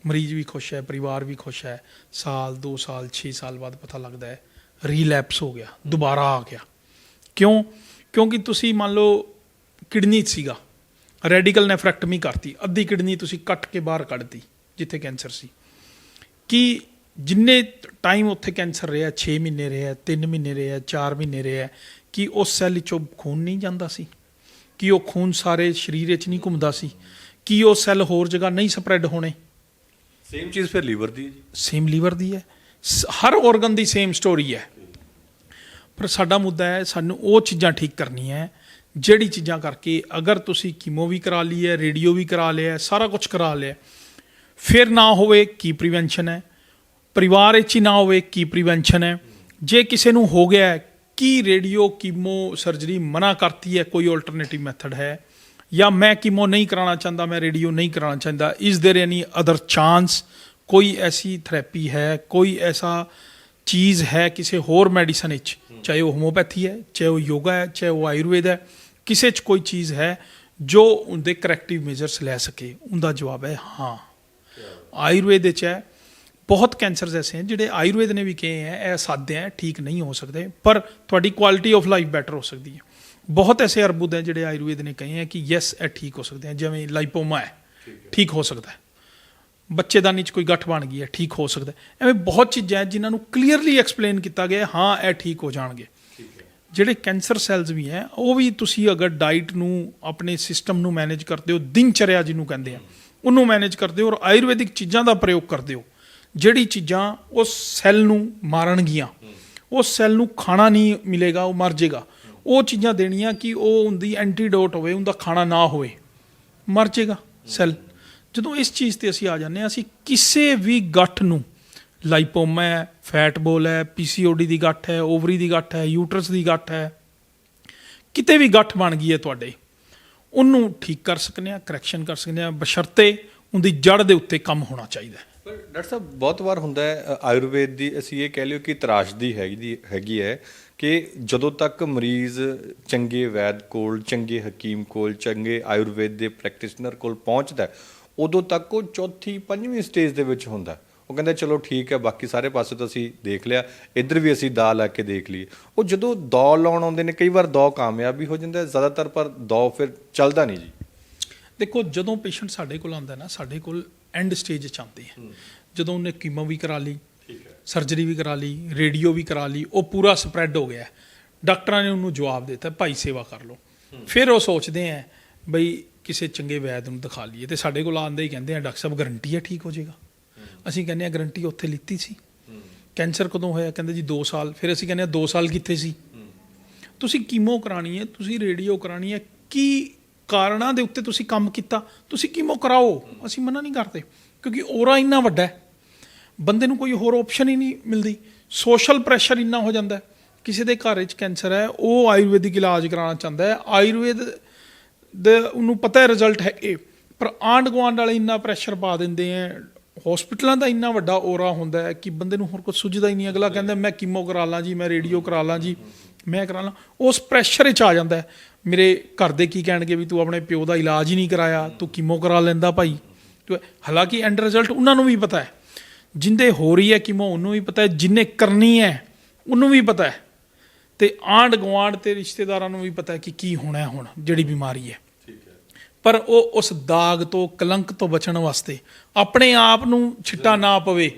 ਮਰੀਜ਼ ਵੀ ਖੁਸ਼ ਹੈ ਪਰਿਵਾਰ ਵੀ ਖੁਸ਼ ਹੈ। ਸਾਲ 2 ਸਾਲ 6 ਸਾਲ ਬਾਅਦ ਪਤਾ ਲੱਗਦਾ ਹੈ ਰੀਲੈਪਸ ਹੋ ਗਿਆ ਦੁਬਾਰਾ ਆ ਗਿਆ। ਕਿਉਂ? ਕਿਉਂਕਿ ਤੁਸੀਂ ਮੰਨ ਲਓ ਕਿਡਨੀ ਸੀਗਾ ਰੈਡੀਕਲ ਨੈਫਰੈਕਟਮੀ ਕਰਤੀ ਅੱਧੀ ਕਿਡਨੀ ਤੁਸੀਂ ਕੱਟ ਕੇ ਬਾਹਰ ਕੱਢਤੀ ਜਿੱਥੇ ਕੈਂਸਰ ਸੀ। ਕਿ ਜਿੰਨੇ ਟਾਈਮ ਉੱਥੇ ਕੈਂਸਰ ਰਿਹਾ 6 ਮਹੀਨੇ ਰਿਹਾ 3 ਮਹੀਨੇ ਰਿਹਾ 4 ਮਹੀਨੇ ਰਿਹਾ ਕਿ ਉਸ ਸੈੱਲ ਵਿੱਚੋਂ ਖੂਨ ਨਹੀਂ ਜਾਂਦਾ ਸੀ? ਕਿ ਉਹ ਖੂਨ ਸਾਰੇ ਸਰੀਰ ਵਿੱਚ ਨਹੀਂ ਘੁੰਮਦਾ ਸੀ? ਕਿ ਉਹ ਸੈੱਲ ਹੋਰ ਜਗ੍ਹਾ ਨਹੀਂ ਸਪਰੈਡ ਹੋਣੇ? ਸੇਮ ਚੀਜ਼ ਫਿਰ ਲੀਵਰ ਦੀ ਹੈ ਜੀ। ਸੇਮ ਲੀਵਰ ਦੀ ਹੈ। ਹਰ ਆਰਗਨ ਦੀ ਸੇਮ ਸਟੋਰੀ ਹੈ। ਪਰ ਸਾਡਾ ਮੁੱਦਾ ਹੈ ਸਾਨੂੰ ਉਹ ਚੀਜ਼ਾਂ ਠੀਕ ਕਰਨੀਆਂ ਹੈ ਜਿਹੜੀ ਚੀਜ਼ਾਂ ਕਰਕੇ ਅਗਰ ਤੁਸੀਂ ਕੀਮੋ ਵੀ ਕਰਾ ਲਈ ਹੈ ਰੇਡੀਓ ਵੀ ਕਰਾ ਲਿਆ ਸਾਰਾ ਕੁਝ ਕਰਾ ਲਿਆ ਫਿਰ ਨਾ ਹੋਵੇ ਕੀ ਪ੍ਰੀਵੈਂਸ਼ਨ ਹੈ। ਪਰਿਵਾਰ ਵਿੱਚ ਹੀ ਨਾ ਹੋਵੇ ਕੀ ਪ੍ਰੀਵੈਂਸ਼ਨ ਹੈ ਜੇ ਕਿਸੇ ਨੂੰ ਹੋ ਗਿਆ ਹੈ ਕੀ ਰੇਡੀਓ ਕੀਮੋ ਸਰਜਰੀ ਮਨਾ ਕਰਤੀ ਹੈ ਕੋਈ ਆਲਟਰਨੇਟਿਵ ਮੈਥਡ ਹੈ ਜਾਂ ਮੈਂ ਕੀਮੋ ਨਹੀਂ ਕਰਾਉਣਾ ਚਾਹੁੰਦਾ ਮੈਂ ਰੇਡੀਓ ਨਹੀਂ ਕਰਾਉਣਾ ਚਾਹੁੰਦਾ is there any other chance ਕੋਈ ਐਸੀ ਥੈਰੇਪੀ ਹੈ ਕੋਈ ਐਸਾ ਚੀਜ਼ ਹੈ ਕਿਸੇ ਹੋਰ ਮੈਡੀਸਨ ਵਿੱਚ ਚਾਹੇ ਉਹ ਹੋਮੋਪੈਥੀ ਹੈ ਚਾਹੇ ਉਹ ਯੋਗਾ ਹੈ ਚਾਹੇ ਉਹ ਆਯੁਰਵੇਦ ਹੈ ਕਿਸੇ 'ਚ ਕੋਈ ਚੀਜ਼ ਹੈ ਜੋ ਉਹਦੇ ਕਰੈਕਟਿਵ ਮੇਜਰਸ ਲੈ ਸਕੇ ਉਹਦਾ ਜਵਾਬ ਹੈ ਹਾਂ ਆਯੁਰਵੇਦ ਵਿੱਚ ਹੈ ਬਹੁਤ ਕੈਂਸਰਸ ਐਸੇ ਹਨ ਜਿਹੜੇ ਆਯੁਰਵੇਦ ਨੇ ਵੀ ਕਹੇ ਹੈ, ਇਹ ਸਾਦੇ ਹੈ, ਠੀਕ ਨਹੀਂ ਹੋ ਸਕਦੇ, ਪਰ ਤੁਹਾਡੀ ਕੁਆਲਿਟੀ ਆਫ ਲਾਈਫ ਬੈਟਰ ਹੋ ਸਕਦੀ ਹੈ। ਬਹੁਤ ਐਸੇ ਅਰਬੁਦ ਹੈ ਜਿਹੜੇ ਆਯੁਰਵੇਦ ਨੇ ਕਹੇ ਹੈ ਕਿ ਯੈਸ ਇਹ ਠੀਕ ਹੋ ਸਕਦੇ ਹੈ, ਜਿਵੇਂ ਲਾਈਪੋਮਾ ਹੈ, ਠੀਕ ਹੋ ਸਕਦਾ ਹੈ। ਬੱਚੇਦਾਨੀ ਚ ਕੋਈ ਗੱਠ ਬਣ ਗਈ ਹੈ, ਠੀਕ ਹੋ ਸਕਦਾ ਐਵੇਂ ਬਹੁਤ ਚੀਜ਼ਾਂ ਜਿਨ੍ਹਾਂ ਨੂੰ ਕਲੀਅਰਲੀ ਐਕਸਪਲੇਨ ਕੀਤਾ ਗਿਆ ਹਾਂ ਇਹ ਠੀਕ ਹੋ ਜਾਣਗੇ। ਜਿਹੜੇ ਕੈਂਸਰ ਸੈਲਸ ਵੀ ਹੈ, ਉਹ ਵੀ ਤੁਸੀਂ ਅਗਰ ਡਾਈਟ ਨੂੰ, ਆਪਣੇ ਸਿਸਟਮ ਨੂੰ ਮੈਨੇਜ ਕਰਦੇ ਹੋ, ਦਿਨਚਰਿਆ ਜਿਹਨੂੰ ਕਹਿੰਦੇ ਆ, ਉਹਨੂੰ ਮੈਨੇਜ ਕਰਦੇ ਹੋ ਔਰ ਆਯੁਰਵੈਦਿਕ ਚੀਜ਼ਾਂ ਦਾ ਪ੍ਰਯੋਗ ਕਰਦੇ ਹੋ ਜਿਹੜੀ ਚੀਜ਼ਾਂ ਉਸ ਸੈੱਲ ਨੂੰ ਮਾਰਨਗੀਆਂ ਉਸ ਸੈੱਲ ਨੂੰ ਖਾਣਾ ਨਹੀਂ ਮਿਲੇਗਾ, ਉਹ ਮਰ ਜਾਏਗਾ ਉਹ ਚੀਜ਼ਾਂ ਦੇਣੀਆਂ ਕਿ ਉਹ ਹੁੰਦੀ ਐਂਟੀਡੋਟ ਹੋਵੇ, ਉਹਦਾ ਖਾਣਾ ਨਾ ਹੋਵੇ, ਮਰ ਜਾਏਗਾ ਸੈੱਲ। ਜਦੋਂ ਇਸ ਚੀਜ਼ ਤੇ ਅਸੀਂ ਆ ਜਾਂਦੇ ਹਾਂ, ਅਸੀਂ ਕਿਸੇ ਵੀ ਗੱਠ ਨੂੰ, ਲਾਈਪੋਮਾ ਹੈ, ਫੈਟ ਬੋਲ ਹੈ ਪੀਸੀਓਡੀ ਦੀ ਗੱਠ ਹੈ, ਓਵਰੀ ਦੀ ਗੱਠ ਹੈ, ਯੂਟਰਸ ਦੀ ਗੱਠ ਹੈ, ਕਿਤੇ ਵੀ ਗੱਠ ਬਣ ਗਈ ਹੈ ਤੁਹਾਡੇ, ਉਹਨੂੰ ਠੀਕ ਕਰ ਸਕਨੇ ਆ ਕਰੈਕਸ਼ਨ ਕਰ ਸਕਨੇ ਆ ਬਸ਼ਰਤੇ ਉਹਦੀ ਜੜ ਦੇ ਉੱਤੇ ਕੰਮ ਹੋਣਾ ਚਾਹੀਦਾ ਹੈ। ਪਰ ਡਾਕਟਰ ਸਾਹਿਬ, ਬਹੁਤ ਵਾਰ ਹੁੰਦਾ ਹੈ ਆਯੁਰਵੇਦ ਦੀ ਅਸੀਂ ਇਹ ਕਹਿ ਲਿਓ ਕਿ ਤਰਾਸ਼ਦੀ ਹੈਗੀ ਹੈਗੀ ਹੈ ਕਿ ਜਦੋਂ ਤੱਕ ਮਰੀਜ਼ ਚੰਗੇ ਵੈਦ ਕੋਲ, ਚੰਗੇ ਹਕੀਮ ਕੋਲ, ਚੰਗੇ ਆਯੁਰਵੇਦ ਦੇ ਪ੍ਰੈਕਟੀਸ਼ਨਰ ਕੋਲ ਪਹੁੰਚਦਾ ਉਦੋਂ ਤੱਕ ਉਹ ਚੌਥੀ, ਪੰਜਵੀਂ ਸਟੇਜ ਦੇ ਵਿੱਚ ਹੁੰਦਾ ਉਹ ਕਹਿੰਦਾ, ਚਲੋ ਠੀਕ ਹੈ, ਬਾਕੀ ਸਾਰੇ ਪਾਸੇ ਤਾਂ ਅਸੀਂ ਦੇਖ ਲਿਆ, ਇੱਧਰ ਵੀ ਅਸੀਂ ਦਾ ਲਾ ਕੇ ਦੇਖ ਲਈ ਉਹ ਜਦੋਂ ਦੌ ਲਾਉਣ ਆਉਂਦੇ ਨੇ, ਕਈ ਵਾਰ ਦੌ ਕਾਮਯਾਬ ਵੀ ਹੋ ਜਾਂਦਾ ਜ਼ਿਆਦਾਤਰ ਪਰ ਦੌ ਫਿਰ ਚੱਲਦਾ ਨਹੀਂ ਜੀ। ਦੇਖੋ, ਜਦੋਂ ਪੇਸ਼ੈਂਟ ਸਾਡੇ ਕੋਲ ਆਉਂਦਾ ਨਾ, ਸਾਡੇ ਕੋਲ ਐਂਡ ਸਟੇਜ 'ਚ ਆਉਂਦੇ ਆ। ਜਦੋਂ ਉਹਨੇ ਕੀਮੋ ਵੀ ਕਰਾ ਲਈ ਠੀਕ ਹੈ। ਸਰਜਰੀ ਵੀ ਕਰਾ ਲਈ ਰੇਡੀਓ ਵੀ ਕਰਾ ਲਈ ਉਹ ਪੂਰਾ ਸਪਰੈਡ ਹੋ ਗਿਆ। ਡਾਕਟਰਾਂ ਨੇ ਉਹਨੂੰ ਜਵਾਬ ਦਿੱਤਾ ਭਾਈ ਸੇਵਾ ਕਰ ਲਓ। ਫਿਰ ਉਹ ਸੋਚਦੇ ਆ ਬਈ ਕਿਸੇ ਚੰਗੇ ਵੈਦ ਨੂੰ ਦਿਖਾ ਲਈਏ। ਤੇ ਸਾਡੇ ਕੋਲ ਆਉਂਦੇ ਹੀ ਕਹਿੰਦੇ ਆ ਡਾਕਟਰ ਸਾਹਿਬ ਗਾਰੰਟੀ ਹੈ ਠੀਕ ਹੋ ਜਾਏਗਾ? ਅਸੀਂ ਕਹਿੰਦੇ ਆ ਗਾਰੰਟੀ ਉੱਥੇ ਲਿੱਤੀ ਸੀ। ਕੈਂਸਰ ਕਦੋਂ ਹੋਇਆ? ਕਹਿੰਦੇ ਜੀ 2 ਸਾਲ। ਫਿਰ ਅਸੀਂ ਕਹਿੰਦੇ ਆ 2 ਸਾਲ ਕਿੱਥੇ ਸੀ? ਤੁਸੀਂ ਕੀਮੋ ਕਰਾਣੀ ਹੈ ਤੁਸੀਂ ਰੇਡੀਓ ਕਰਾਣੀ ਹੈ ਕੀ ਕਾਰਨਾਂ ਦੇ ਉੱਤੇ ਤੁਸੀਂ ਕੰਮ ਕੀਤਾ, ਤੁਸੀਂ ਕੀਮੋ ਕਰਾਓ, ਅਸੀਂ ਮਨਾ ਨਹੀਂ ਕਰਦੇ, ਕਿਉਂਕਿ ਔਰਾ ਇੰਨਾ ਵੱਡਾ ਹੈ। ਬੰਦੇ ਨੂੰ ਕੋਈ ਹੋਰ ਆਪਸ਼ਨ ਹੀ ਨਹੀਂ ਮਿਲਦੀ। ਸੋਸ਼ਲ ਪ੍ਰੈਸ਼ਰ ਇੰਨਾ ਹੋ ਜਾਂਦਾ ਕਿਸੇ ਦੇ ਘਰ ਵਿੱਚ ਕੈਂਸਰ ਹੈ, ਉਹ ਆਯੁਰਵੈਦਿਕ ਇਲਾਜ ਕਰਾਉਣਾ ਚਾਹੁੰਦਾ ਹੈ। ਆਯੁਰਵੇਦ ਦੇ ਉਹਨੂੰ ਪਤਾ ਹੈ ਰਿਜ਼ਲਟ ਹੈ ਇਹ ਪਰ ਆਂਡ ਗੁਆਂਢ ਵਾਲੇ ਇੰਨਾ ਪ੍ਰੈਸ਼ਰ ਪਾ ਦਿੰਦੇ ਆ ਹਸਪੀਟਲਾਂ ਦਾ ਇੰਨਾ ਵੱਡਾ ਔਰਾ ਹੁੰਦਾ ਹੈ ਕਿ ਬੰਦੇ ਨੂੰ ਹੋਰ ਕੁਝ ਸੁਝਦਾ ਹੀ ਨਹੀਂ, ਅਗਲਾ ਕਹਿੰਦਾ, ਮੈਂ ਕੀਮੋ ਕਰਾ ਲਾਂ ਜੀ, ਮੈਂ ਰੇਡੀਓ ਕਰਾ ਲਾਂ ਜੀ। ਮੈਂ ਕਰਾ ਲਾਂ। ਉਸ ਪ੍ਰੈਸ਼ਰ ਵਿੱਚ ਆ ਜਾਂਦਾ। ਮੇਰੇ ਘਰ ਦੇ ਕੀ ਕਹਿਣਗੇ ਵੀ ਤੂੰ ਆਪਣੇ ਪਿਓ ਦਾ ਇਲਾਜ ਹੀ ਨਹੀਂ ਕਰਾਇਆ ਤੂੰ ਕੀਮੋ ਕਰਾ ਲੈਂਦਾ ਭਾਈ। ਹਾਲਾਂਕਿ ਐਂਡ ਰਿਜ਼ਲਟ ਉਹਨਾਂ ਨੂੰ ਵੀ ਪਤਾ ਹੈ। ਜਿੰਦੇ ਹੋ ਰਹੀ ਹੈ ਕੀਮੋ ਉਹਨੂੰ ਵੀ ਪਤਾ ਹੈ। ਜਿੰਨੇ ਕਰਨੀ ਹੈ ਉਹਨੂੰ ਵੀ ਪਤਾ ਹੈ। ਤੇ ਆਂਡ ਗੁਆਂਢ ਤੇ ਰਿਸ਼ਤੇਦਾਰਾਂ ਨੂੰ ਵੀ ਪਤਾ ਹੈ ਕਿ ਕੀ ਹੋਣਾ ਹੈ ਹੁਣ ਜਿਹੜੀ ਬਿਮਾਰੀ ਹੈ। ਪਰ ਉਹ ਉਸ ਦਾਗ ਤੋਂ ਕਲੰਕ ਤੋਂ ਬਚਣ ਵਾਸਤੇ ਆਪਣੇ ਆਪ ਨੂੰ ਛਿੱਟਾ ਨਾ ਪਵੇ।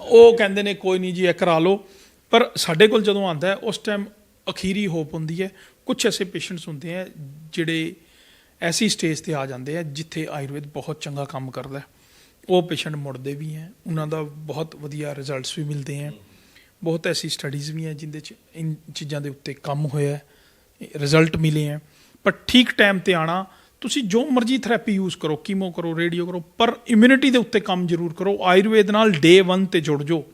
ਉਹ ਕਹਿੰਦੇ ਨੇ ਕੋਈ ਨਹੀਂ ਜੀ ਇਹ ਕਰਾ ਲਓ। ਪਰ ਸਾਡੇ ਕੋਲ ਜਦੋਂ ਆਂਦਾ ਉਸ ਟਾਈਮ ਅਖੀਰੀ ਹੋਪ ਹੁੰਦੀ ਹੈ। ਕੁਝ ਐਸੇ ਪੇਸ਼ੈਂਟਸ ਹੁੰਦੇ ਆ ਜਿਹੜੇ ਐਸੀ ਸਟੇਜ ਤੇ ਆ ਜਾਂਦੇ ਆ ਜਿੱਥੇ ਆਯੁਰਵੇਦ ਬਹੁਤ ਚੰਗਾ ਕੰਮ ਕਰਦਾ ਉਹ ਪੇਸ਼ੈਂਟ ਮੁੜਦੇ ਵੀ ਹੈ, ਉਹਨਾਂ ਦਾ ਬਹੁਤ ਵਧੀਆ ਰਿਜ਼ਲਟਸ ਵੀ ਮਿਲਦੇ ਹੈ। ਬਹੁਤ ਐਸੀ ਸਟੱਡੀਜ਼ ਵੀ ਹੈ, ਜਿੰਦੇ ਚ ਇਨ ਚੀਜ਼ਾਂ ਦੇ ਉੱਤੇ ਕੰਮ ਹੋਇਆ ਰਿਜ਼ਲਟ ਮਿਲੇ ਹੈ। ਪਰ ਠੀਕ ਟਾਈਮ ਤੇ ਆਣਾ ਤੁਸੀਂ ਜੋ ਮਰਜ਼ੀ ਥੈਰੇਪੀ ਯੂਜ਼ ਕਰੋ ਕੀਮੋ ਕਰੋ ਰੇਡੀਓ ਕਰੋ, ਪਰ ਇਮਿਊਨਿਟੀ ਦੇ ਉੱਤੇ ਕੰਮ ਜ਼ਰੂਰ ਕਰੋ। ਆਯੁਰਵੇਦ ਨਾਲ ਡੇ 1 ਤੇ ਜੁੜ ਜਾਓ।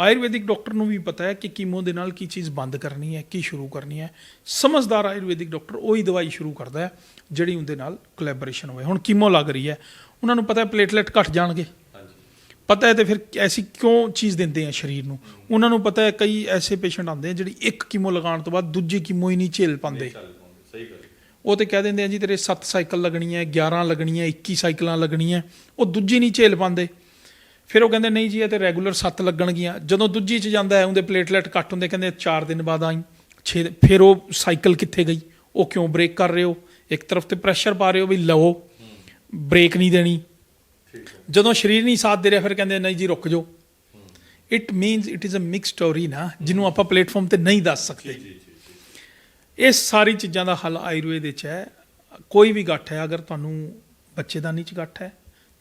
ਆਯੁਰਵੈਦਿਕ ਡਾਕਟਰ ਨੂੰ ਵੀ ਪਤਾ ਹੈ ਕਿ ਕੀਮੋ ਦੇ ਨਾਲ ਕੀ ਚੀਜ਼ ਬੰਦ ਕਰਨੀ ਹੈ ਕੀ ਸ਼ੁਰੂ ਕਰਨੀ ਹੈ। ਸਮਝਦਾਰ ਆਯੁਰਵੈਦਿਕ ਡਾਕਟਰ ਉਹੀ ਦਵਾਈ ਸ਼ੁਰੂ ਕਰਦਾ ਹੈ ਜਿਹੜੀ ਉਹਦੇ ਨਾਲ ਕੋਲੈਬੋਰੇਸ਼ਨ ਹੋਵੇ। ਹੁਣ ਕੀਮੋ ਲੱਗ ਰਹੀ ਹੈ। ਉਹਨਾਂ ਨੂੰ ਪਤਾ ਹੈ ਪਲੇਟਲੇਟ ਘਟ ਜਾਣਗੇ। ਪਤਾ ਹੈ ਤੇ ਫਿਰ ਐਸੀ ਕਿਉਂ ਚੀਜ਼ ਦਿੰਦੇ ਆ ਸਰੀਰ ਨੂੰ? ਉਹਨਾਂ ਨੂੰ ਪਤਾ ਹੈ ਕਈ ਐਸੇ ਪੇਸ਼ੈਂਟ ਆਉਂਦੇ ਆ ਜਿਹੜੀ ਇੱਕ ਕੀਮੋ ਲਗਾਉਣ ਤੋਂ ਬਾਅਦ ਦੂਜੀ ਕੀਮੋ ਹੀ ਨਹੀਂ ਝੇਲ ਪਾਉਂਦੇ। ਸਹੀ ਗੱਲ ਉਹ ਤੇ ਕਹਿ ਦਿੰਦੇ ਆ ਜੀ ਤੇਰੇ 7 ਸਾਈਕਲ ਲੱਗਣੀਆਂ 11 ਲੱਗਣੀਆਂ 21 ਸਾਈਕਲਾਂ ਲੱਗਣੀਆਂ ਉਹ ਦੂਜੀ ਨਹੀਂ ਝੇਲ ਪਾਉਂਦੇ। ਫਿਰ ਉਹ ਕਹਿੰਦੇ ਨਹੀਂ ਜੀ ਇਹ ਤੇ ਰੈਗੂਲਰ 7 ਲੱਗਣਗੀਆਂ। ਜਦੋਂ ਦੂਜੀ ਚ ਜਾਂਦਾ ਹੈ ਉਹਦੇ ਪਲੇਟਲੇਟ ਘੱਟ ਹੁੰਦੇ ਕਹਿੰਦੇ 4 ਦਿਨ ਬਾਅਦ ਆਈ 6 ਫਿਰ ਉਹ ਸਾਈਕਲ ਕਿੱਥੇ ਗਈ? ਉਹ ਕਿਉਂ ਬ੍ਰੇਕ ਕਰ ਰਹੇ ਹੋ? ਇੱਕ ਤਰਫ ਤੇ ਪ੍ਰੈਸ਼ਰ ਪਾ ਰਹੇ ਹੋ ਵੀ ਲਓ ਬ੍ਰੇਕ ਨਹੀਂ ਦੇਣੀ। ਜਦੋਂ ਸਰੀਰ ਨਹੀਂ ਸਾਥ ਦੇ ਰਿਹਾ ਫਿਰ ਕਹਿੰਦੇ ਨਹੀਂ ਜੀ ਰੁਕ ਜਾਓ। It means it is a mix story ਨਾ ਜਿਹਨੂੰ ਆਪਾਂ ਪਲੇਟਫਾਰਮ ਤੇ ਨਹੀਂ ਦੱਸ ਸਕਦੇ। ਇਹ ਸਾਰੀ ਚੀਜ਼ਾਂ ਦਾ ਹੱਲ ਆਯੁਰਵੇਦ ਵਿੱਚ ਹੈ। ਕੋਈ ਵੀ ਗੱਠ ਹੈ ਅਗਰ ਤੁਹਾਨੂੰ ਬੱਚੇਦਾਨੀ ਚ ਗੱਠ ਹੈ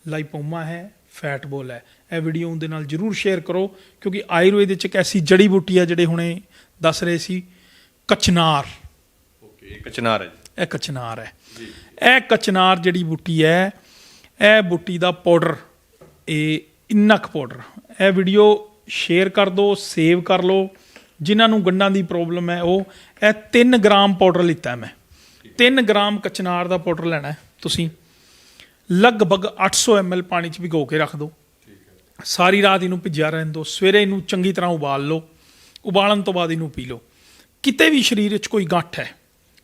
ਲਾਈਪੋਮਾ ਹੈ ਫੈਟ ਬੋਲ ਹੈ। ਇਹ ਵੀਡੀਓ ਉਹਦੇ ਨਾਲ ਜਰੂਰ ਸ਼ੇਅਰ ਕਰੋ ਕਿਉਂਕਿ ਆਯੁਰਵੇਦ ਵਿੱਚ ਇੱਕ ਐਸੀ ਜੜੀ ਬੂਟੀ ਹੈ ਜਿਹੜੇ ਹੁਣੇ ਦੱਸ ਰਹੇ ਸੀ ਕਚਨਾਰ। ਓਕੇ ਕਚਨਾਰ ਹੈ ਜੀ। ਇਹ ਕਚਨਾਰ ਹੈ। ਇਹ ਕਚਨਾਰ ਜਿਹੜੀ ਬੂਟੀ ਹੈ ਇਹ ਬੂਟੀ ਦਾ ਪਾਊਡਰ ਇਹ ਇੰਨਕ ਪਾਊਡਰ ਇਹ ਵੀਡੀਓ ਸ਼ੇਅਰ ਕਰ ਦਿਓ ਸੇਵ ਕਰ ਲਓ। ਜਿਨ੍ਹਾਂ ਨੂੰ ਗੰਢਾਂ ਦੀ ਪ੍ਰੋਬਲਮ ਹੈ ਉਹ ਇਹ 3 ਗ੍ਰਾਮ ਪਾਊਡਰ ਲਿੱਤਾ ਮੈਂ। 3 ਗ੍ਰਾਮ ਕਚਨਾਰ ਦਾ ਪਾਊਡਰ ਲੈਣਾ ਤੁਸੀਂ। ਲਗਭਗ 800 ml ਪਾਣੀ 'ਚ ਭਿਗੋ ਕੇ ਰੱਖ ਦਿਓ ਸਾਰੀ ਰਾਤ ਇਹਨੂੰ ਭਿੱਜਿਆ ਰਹਿਣ ਦਿਓ ਸਵੇਰੇ ਇਹਨੂੰ ਚੰਗੀ ਤਰ੍ਹਾਂ ਉਬਾਲ ਲਓ। ਉਬਾਲਣ ਤੋਂ ਬਾਅਦ ਇਹਨੂੰ ਪੀ ਲਓ। ਕਿਤੇ ਵੀ ਸਰੀਰ ਵਿੱਚ ਕੋਈ ਗੱਠ ਹੈ,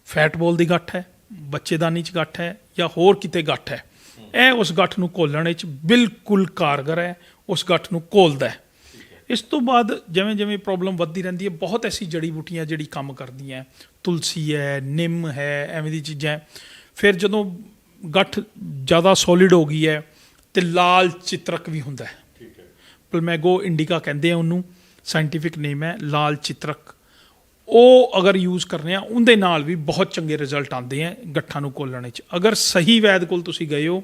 ਫੈਟ ਬੋਲ ਦੀ ਗੱਠ ਹੈ, ਬੱਚੇਦਾਨੀ 'ਚ ਗੱਠ ਹੈ ਜਾਂ ਹੋਰ ਕਿਤੇ ਗੱਠ ਹੈ, ਇਹ ਉਸ ਗੱਠ ਨੂੰ ਘੋਲਣ ਵਿੱਚ ਬਿਲਕੁਲ ਕਾਰਗਰ ਹੈ, ਉਸ ਗੱਠ ਨੂੰ ਘੋਲਦਾ ਹੈ। ਇਸ ਤੋਂ ਬਾਅਦ ਜਿਵੇਂ ਜਿਵੇਂ ਪ੍ਰੋਬਲਮ ਵੱਧਦੀ ਰਹਿੰਦੀ ਹੈ, ਬਹੁਤ ਐਸੀ ਜੜੀ ਬੂਟੀਆਂ ਜਿਹੜੀ ਕੰਮ ਕਰਦੀਆਂ ਤੁਲਸੀ ਹੈ, ਨਿੰਮ ਹੈ, ਐਵੇਂ ਦੀ ਚੀਜ਼ਾਂ ਫਿਰ ਜਦੋਂ ਗੱਠ ਜ਼ਿਆਦਾ ਸੋਲਿਡ ਹੋ ਗਈ ਹੈ ਤੇ ਲਾਲ ਚਿੱਤਰਕ ਵੀ ਹੁੰਦਾ ਹੈ। ਠੀਕ ਹੈ। ਪਲਮੈਗੋ ਇੰਡੀਕਾ ਕਹਿੰਦੇ ਆ ਉਹਨੂੰ ਸਾਇੰਟੀਫਿਕ ਨੇਮ ਹੈ ਲਾਲ ਚਿੱਤਰਕ। ਉਹ ਅਗਰ ਯੂਜ਼ ਕਰਨੇ ਆ ਉਹਦੇ ਨਾਲ ਵੀ ਬਹੁਤ ਚੰਗੇ ਰਿਜ਼ਲਟ ਆਉਂਦੇ ਆ ਗੱਠਾਂ ਨੂੰ ਕੋਲਣ ਵਿੱਚ। ਅਗਰ ਸਹੀ ਵੈਦ ਕੋਲ ਤੁਸੀਂ ਗਏ ਹੋ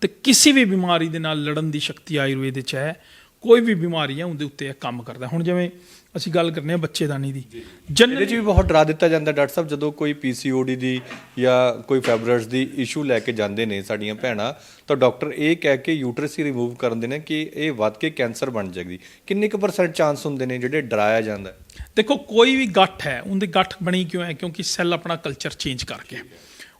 ਤੇ ਕਿਸੇ ਵੀ ਬਿਮਾਰੀ ਦੇ ਨਾਲ ਲੜਨ ਦੀ ਸ਼ਕਤੀ ਆਯੁਰਵੇਦ ਵਿੱਚ ਹੈ ਕੋਈ ਵੀ ਬਿਮਾਰੀ ਹੈ ਉਹਦੇ ਉੱਤੇ ਇਹ ਕੰਮ ਕਰਦਾ। ਹੁਣ ਜਿਵੇਂ ਅਸੀਂ ਗੱਲ ਕਰਨੇ ਆ ਬੱਚੇਦਾਨੀ ਦੀ। ਇਹਦੇ ਜਨਰਲੀ 'ਚ ਵੀ ਬਹੁਤ ਡਰਾ ਦਿੱਤਾ ਜਾਂਦਾ ਡਾਕਟਰ ਸਾਹਿਬ ਜਦੋਂ ਕੋਈ ਪੀਸੀਓਡੀ ਦੀ ਜਾਂ ਕੋਈ ਫਾਈਬਰਸ ਦੀ ਇਸ਼ੂ ਲੈ ਕੇ ਜਾਂਦੇ ਨੇ ਸਾਡੀਆਂ ਭੈਣਾਂ ਤਾਂ ਡਾਕਟਰ ਇਹ ਕਹਿ ਕੇ ਯੂਟਰਸ ਹੀ ਰਿਮੂਵ ਕਰਨ ਦੇ ਨੇ ਕਿ ਇਹ ਵੱਧ ਕੇ ਕੈਂਸਰ ਬਣ ਜਾਏਗੀ। ਕਿੰਨੇ ਕੁ ਪਰਸੈਂਟ ਚਾਂਸ ਹੁੰਦੇ ਨੇ ਜਿਹੜੇ ਡਰਾਇਆ ਜਾਂਦਾ? ਦੇਖੋ ਕੋਈ ਵੀ ਗੱਠ ਹੈ ਉਹਦੀ ਗੱਠ ਬਣੀ ਕਿਉਂ ਹੈ? ਕਿਉਂਕਿ ਸੈੱਲ ਆਪਣਾ ਕਲਚਰ ਚੇਂਜ ਕਰ ਗਿਆ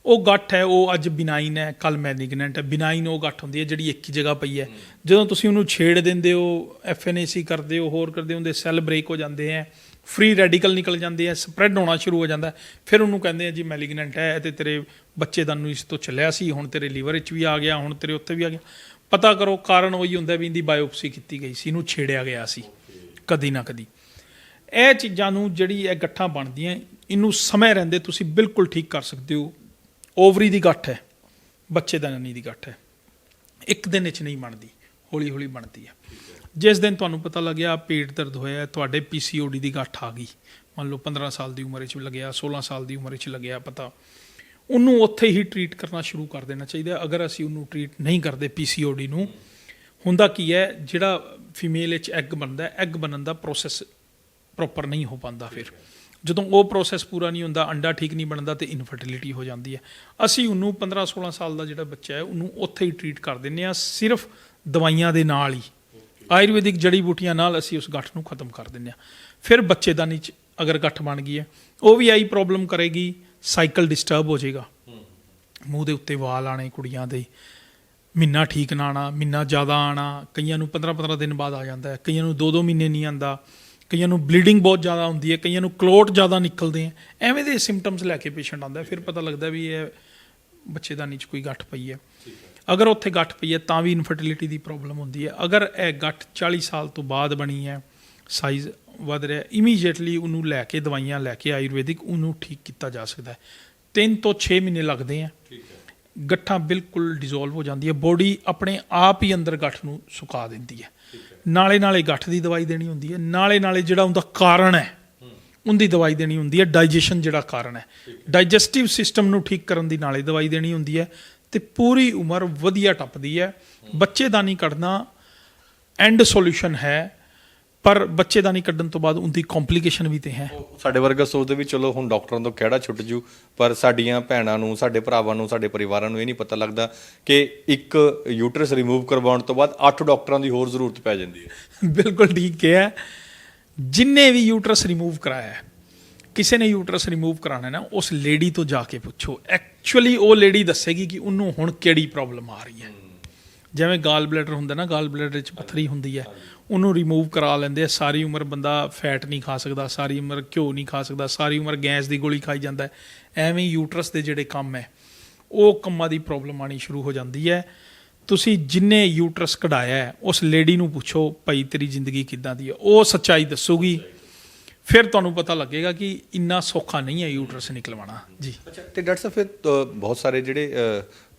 ਉਹ ਗੱਠ ਹੈ, ਉਹ ਅੱਜ ਬਿਨਾਈਨ ਹੈ ਕੱਲ ਮੈਲਿਗਨੈਂਟ ਹੈ। ਬਿਨਾਈਨ ਉਹ ਗੱਠ ਹੁੰਦੀ ਹੈ ਜਿਹੜੀ ਇੱਕ ਹੀ ਜਗ੍ਹਾ ਪਈ ਹੈ। ਜਦੋਂ ਤੁਸੀਂ ਉਹਨੂੰ ਛੇੜ ਦਿੰਦੇ ਹੋ ਐਫਐਨਏਸੀ ਕਰਦੇ ਹੋ, ਹੋਰ ਕਰਦੇ ਹੋ ਉਹਦੇ ਸੈੱਲ ਬ੍ਰੇਕ ਹੋ ਜਾਂਦੇ ਹੈ, ਫ੍ਰੀ ਰੈਡੀਕਲ ਨਿਕਲ ਜਾਂਦੇ ਆ ਸਪਰੈਡ ਹੋਣਾ ਸ਼ੁਰੂ ਹੋ ਜਾਂਦਾ ਫਿਰ ਉਹਨੂੰ ਕਹਿੰਦੇ ਆ ਜੀ ਮੈਲਿਗਨੈਂਟ ਹੈ ਤੇ ਤੇਰੇ ਬੱਚੇ ਦਾ ਨੂੰ ਇਸ ਤੋਂ ਚੱਲਿਆ ਸੀ, ਹੁਣ ਤੇਰੇ ਲੀਵਰ ਵਿੱਚ ਵੀ ਆ ਗਿਆ, ਹੁਣ ਤੇਰੇ ਉੱਤੇ ਵੀ ਆ ਗਿਆ। ਪਤਾ ਕਰੋ, ਕਾਰਨ ਉਹੀ ਹੁੰਦਾ ਵੀ ਇਹਦੀ ਬਾਇਓਪਸੀ ਕੀਤੀ ਗਈ ਸੀ, ਇਹਨੂੰ ਛੇੜਿਆ ਗਿਆ ਸੀ, ਕਦੀ ਨਾ ਕਦੀ। ਇਹ ਚੀਜ਼ਾਂ ਨੂੰ ਜਿਹੜੀ ਇਹ ਗੱਠਾਂ ਬਣਦੀਆਂ, ਇਹਨੂੰ ਸਮੇਂ ਰਹਿੰਦੇ ਤੁਸੀਂ ਬਿਲਕੁਲ ਠੀਕ ਕਰ ਸਕਦੇ ਹੋ। ਓਵਰੀ ਦੀ ਗੱਠ ਹੈ, ਬੱਚੇ ਦਾ ਨਨੀ ਦੀ ਗੱਠ ਹੈ। ਇੱਕ ਦਿਨ ਵਿੱਚ ਨਹੀਂ ਬਣਦੀ, ਹੌਲੀ ਹੌਲੀ ਬਣਦੀ ਹੈ। ਜਿਸ ਦਿਨ ਤੁਹਾਨੂੰ ਪਤਾ ਲੱਗਿਆ ਪੇਟ ਦਰਦ ਹੋਇਆ ਤੁਹਾਡੇ ਪੀਸੀਓਡੀ ਦੀ ਗੱਠ ਆ ਗਈ। ਮੰਨ ਲਓ 15 ਸਾਲ ਦੀ ਉਮਰ ਵਿੱਚ ਲੱਗਿਆ 16 ਸਾਲ ਦੀ ਉਮਰ ਵਿੱਚ ਲੱਗਿਆ ਪਤਾ। ਉਹਨੂੰ ਉੱਥੇ ਹੀ ਟਰੀਟ ਕਰਨਾ ਸ਼ੁਰੂ ਕਰ ਦੇਣਾ ਚਾਹੀਦਾ ਅਗਰ ਅਸੀਂ ਉਹਨੂੰ ਟਰੀਟ ਨਹੀਂ ਕਰਦੇ ਪੀਸੀਓਡੀ ਨੂੰ, ਹੁੰਦਾ ਕੀ ਹੈ, ਜਿਹੜਾ ਫੀਮੇਲ ਵਿੱਚ ਐਗ ਬਣਦਾ ਹੈ ਐਗ ਬਣਨ ਦਾ ਪ੍ਰੋਸੈਸ ਪ੍ਰੋਪਰ ਨਹੀਂ ਹੋ ਪਾਉਂਦਾ ਫਿਰ। ਜਦੋਂ ਉਹ ਪ੍ਰੋਸੈਸ ਪੂਰਾ ਨਹੀਂ ਹੁੰਦਾ, ਅੰਡਾ ਠੀਕ ਨਹੀਂ ਬਣਦਾ ਤੇ ਇਨਫਰਟੀਲਿਟੀ ਹੋ ਜਾਂਦੀ ਹੈ। ਅਸੀਂ ਉਹਨੂੰ 15 16 ਸਾਲ ਦਾ ਜਿਹੜਾ ਬੱਚਾ ਹੈ, ਉਹਨੂੰ ਉੱਥੇ ਹੀ ਟਰੀਟ ਕਰ ਦਿੰਦੇ ਆ ਸਿਰਫ ਦਵਾਈਆਂ ਦੇ ਨਾਲ ਹੀ। ਆਯੁਰਵੈਦਿਕ ਜੜੀ ਬੂਟੀਆਂ ਨਾਲ ਅਸੀਂ ਉਸ ਗੱਠ ਨੂੰ ਖਤਮ ਕਰ ਦਿੰਦੇ ਆ ਫਿਰ ਬੱਚੇਦਾਨੀ ਚ ਅਗਰ ਗੱਠ ਬਣ ਗਈ ਹੈ, ਉਹ ਵੀ ਆਈ ਪ੍ਰੋਬਲਮ ਕਰੇਗੀ ਸਾਈਕਲ ਡਿਸਟਰਬ ਹੋ ਜਾਏਗਾ। ਮੂੰਹ ਦੇ ਉੱਤੇ ਵਾਲ ਆਣੇ ਕੁੜੀਆਂ ਦੇ, ਮਹੀਨਾ ਠੀਕ ਨਾ ਆਣਾ ਮਹੀਨਾ ਜ਼ਿਆਦਾ ਆਣਾ ਕਈਆਂ ਨੂੰ 15 15 ਦਿਨ ਬਾਅਦ ਆ ਜਾਂਦਾ ਹੈ, ਕਈਆਂ ਨੂੰ 2-2 ਮਹੀਨੇ ਨਹੀਂ ਆਂਦਾ ਕਈਆਂ ਨੂੰ ਬਲੀਡਿੰਗ ਬਹੁਤ ਜ਼ਿਆਦਾ ਹੁੰਦੀ ਹੈ ਕਈਆਂ ਨੂੰ ਕਲੋਟ ਜ਼ਿਆਦਾ ਨਿਕਲਦੇ ਆ ਐਵੇਂ ਦੇ ਸਿੰਪਟਮਸ ਲੈ ਕੇ ਪੇਸ਼ੈਂਟ ਆਉਂਦਾ। ਫਿਰ ਪਤਾ ਲੱਗਦਾ ਵੀ ਇਹ ਬੱਚੇਦਾਨੀ 'ਚ ਕੋਈ ਗੱਠ ਪਈ ਹੈ। ਅਗਰ ਉੱਥੇ ਗੱਠ ਪਈ ਹੈ ਤਾਂ ਵੀ ਇਨਫਰਟੀਲਿਟੀ ਦੀ ਪ੍ਰੋਬਲਮ ਹੁੰਦੀ ਹੈ। ਅਗਰ ਇਹ ਗੱਠ 40 ਸਾਲ ਤੋਂ ਬਾਅਦ ਬਣੀ ਹੈ ਸਾਈਜ਼ ਵਧ ਰਿਹਾ ਇਮੀਡੀਏਟਲੀ ਉਹਨੂੰ ਲੈ ਕੇ ਦਵਾਈਆਂ ਲੈ ਕੇ ਆਯੁਰਵੈਦਿਕ ਉਹਨੂੰ ਠੀਕ ਕੀਤਾ ਜਾ ਸਕਦਾ ਹੈ। 3 ਤੋਂ 6 ਮਹੀਨੇ ਲੱਗਦੇ ਆ ਗੱਠਾਂ ਬਿਲਕੁਲ ਡਿਸੋਲਵ ਹੋ ਜਾਂਦੀ ਹੈ ਬੋਡੀ ਆਪਣੇ ਆਪ ਹੀ ਅੰਦਰ ਗੱਠ ਨੂੰ ਸੁਕਾ ਦਿੰਦੀ ਹੈ। ਨਾਲੇ ਨਾਲੇ ਗੱਠ ਦੀ ਦਵਾਈ ਦੇਣੀ ਹੁੰਦੀ ਹੈ ਨਾਲੇ ਨਾਲੇ ਜਿਹੜਾ ਉਹਦਾ ਕਾਰਨ ਹੈ, ਉਹਦੀ ਦਵਾਈ ਦੇਣੀ ਹੁੰਦੀ ਹੈ, ਡਾਈਜੈਸ਼ਨ ਜਿਹੜਾ ਕਾਰਨ ਹੈ। ਡਾਈਜੈਸਟਿਵ ਸਿਸਟਮ ਨੂੰ ਠੀਕ ਕਰਨ ਦੀ ਨਾਲੇ ਦਵਾਈ ਦੇਣੀ ਹੁੰਦੀ ਹੈ ਤੇ ਪੂਰੀ ਉਮਰ ਵਧੀਆ ਟੱਪਦੀ ਹੈ। ਬੱਚੇਦਾਨੀ ਕੱਢਣਾ, ਐਂਡ ਸੋਲੂਸ਼ਨ ਹੈ ਪਰ ਬੱਚੇਦਾਨੀ ਕੱਢਣ ਤੋਂ ਬਾਅਦ ਉਹਦੀ ਕੰਪਲਿਕੇਸ਼ਨ ਵੀ ਤੇ ਹੈ। ਸਾਡੇ ਵਰਗਾ ਸੋਚਦੇ ਵੀ ਚਲੋ ਹੁਣ ਡਾਕਟਰਾਂ ਤੋਂ ਕਿਹੜਾ ਛੁੱਟ ਜੂ ਪਰ ਸਾਡੀਆਂ ਭੈਣਾਂ ਨੂੰ ਸਾਡੇ ਭਰਾਵਾਂ ਨੂੰ ਸਾਡੇ ਪਰਿਵਾਰਾਂ ਨੂੰ ਇਹ ਨਹੀਂ ਪਤਾ ਲੱਗਦਾ ਕਿ ਇੱਕ ਯੂਟਰਸ ਰਿਮੂਵ ਕਰਵਾਉਣ ਤੋਂ ਬਾਅਦ 8 ਡਾਕਟਰਾਂ ਦੀ ਹੋਰ ਜ਼ਰੂਰਤ ਪੈ ਜਾਂਦੀ ਹੈ। ਬਿਲਕੁਲ ਠੀਕ ਕਿਹਾ ਜਿੰਨੇ ਵੀ ਯੂਟਰਸ ਰਿਮੂਵ ਕਰਾਇਆ ਹੈ, ਕਿਸੇ ਨੇ ਯੂਟਰਸ ਰਿਮੂਵ ਕਰਾਣਾ ਨਾ ਉਸ ਲੇਡੀ ਤੋਂ ਜਾ ਕੇ ਪੁੱਛੋ। ਐਕਚੁਅਲੀ ਉਹ ਲੇਡੀ ਦੱਸੇਗੀ ਕਿ ਉਹਨੂੰ ਹੁਣ ਕਿਹੜੀ ਪ੍ਰੋਬਲਮ ਆ ਰਹੀ ਹੈ। ਜਿਵੇਂ ਗਾਲ ਬਲੈਡਰ ਹੁੰਦਾ ਨਾ ਗਾਲ ਬਲੈਡਰ ਵਿੱਚ ਪੱਥਰੀ ਹੁੰਦੀ ਹੈ, ਉਹਨੂੰ ਰਿਮੂਵ ਕਰਾ ਲੈਂਦੇ ਆ। ਸਾਰੀ ਉਮਰ ਬੰਦਾ ਫੈਟ ਨਹੀਂ ਖਾ ਸਕਦਾ, ਸਾਰੀ ਉਮਰ ਘਿਓ ਨਹੀਂ ਖਾ ਸਕਦਾ, ਸਾਰੀ ਉਮਰ ਗੈਸ ਦੀ ਗੋਲੀ ਖਾਈ ਜਾਂਦਾ ਐਵੇਂ ਯੂਟਰਸ ਦੇ ਜਿਹੜੇ ਕੰਮ ਹੈ, ਉਹ ਕੰਮਾਂ ਦੀ ਪ੍ਰੋਬਲਮ ਆਣੀ ਸ਼ੁਰੂ ਹੋ ਜਾਂਦੀ ਹੈ। ਤੁਸੀਂ ਜਿੰਨੇ ਯੂਟਰਸ ਕਢਾਇਆ ਉਸ ਲੇਡੀ ਨੂੰ ਪੁੱਛੋ ਭਾਈ ਤੇਰੀ ਜ਼ਿੰਦਗੀ ਕਿੱਦਾਂ ਦੀ ਹੈ, ਉਹ ਸੱਚਾਈ ਦੱਸੂਗੀ। ਫਿਰ ਤੁਹਾਨੂੰ ਪਤਾ ਲੱਗੇਗਾ ਕਿ ਇੰਨਾ ਸੌਖਾ ਨਹੀਂ ਹੈ ਯੂਟਰਸ ਨਿਕਲਵਾਉਣਾ। ਜੀ। ਅੱਛਾ, ਤੇ ਡਾਕਟਰ ਸਾਹਿਬ, ਫਿਰ ਬਹੁਤ ਸਾਰੇ ਜਿਹੜੇ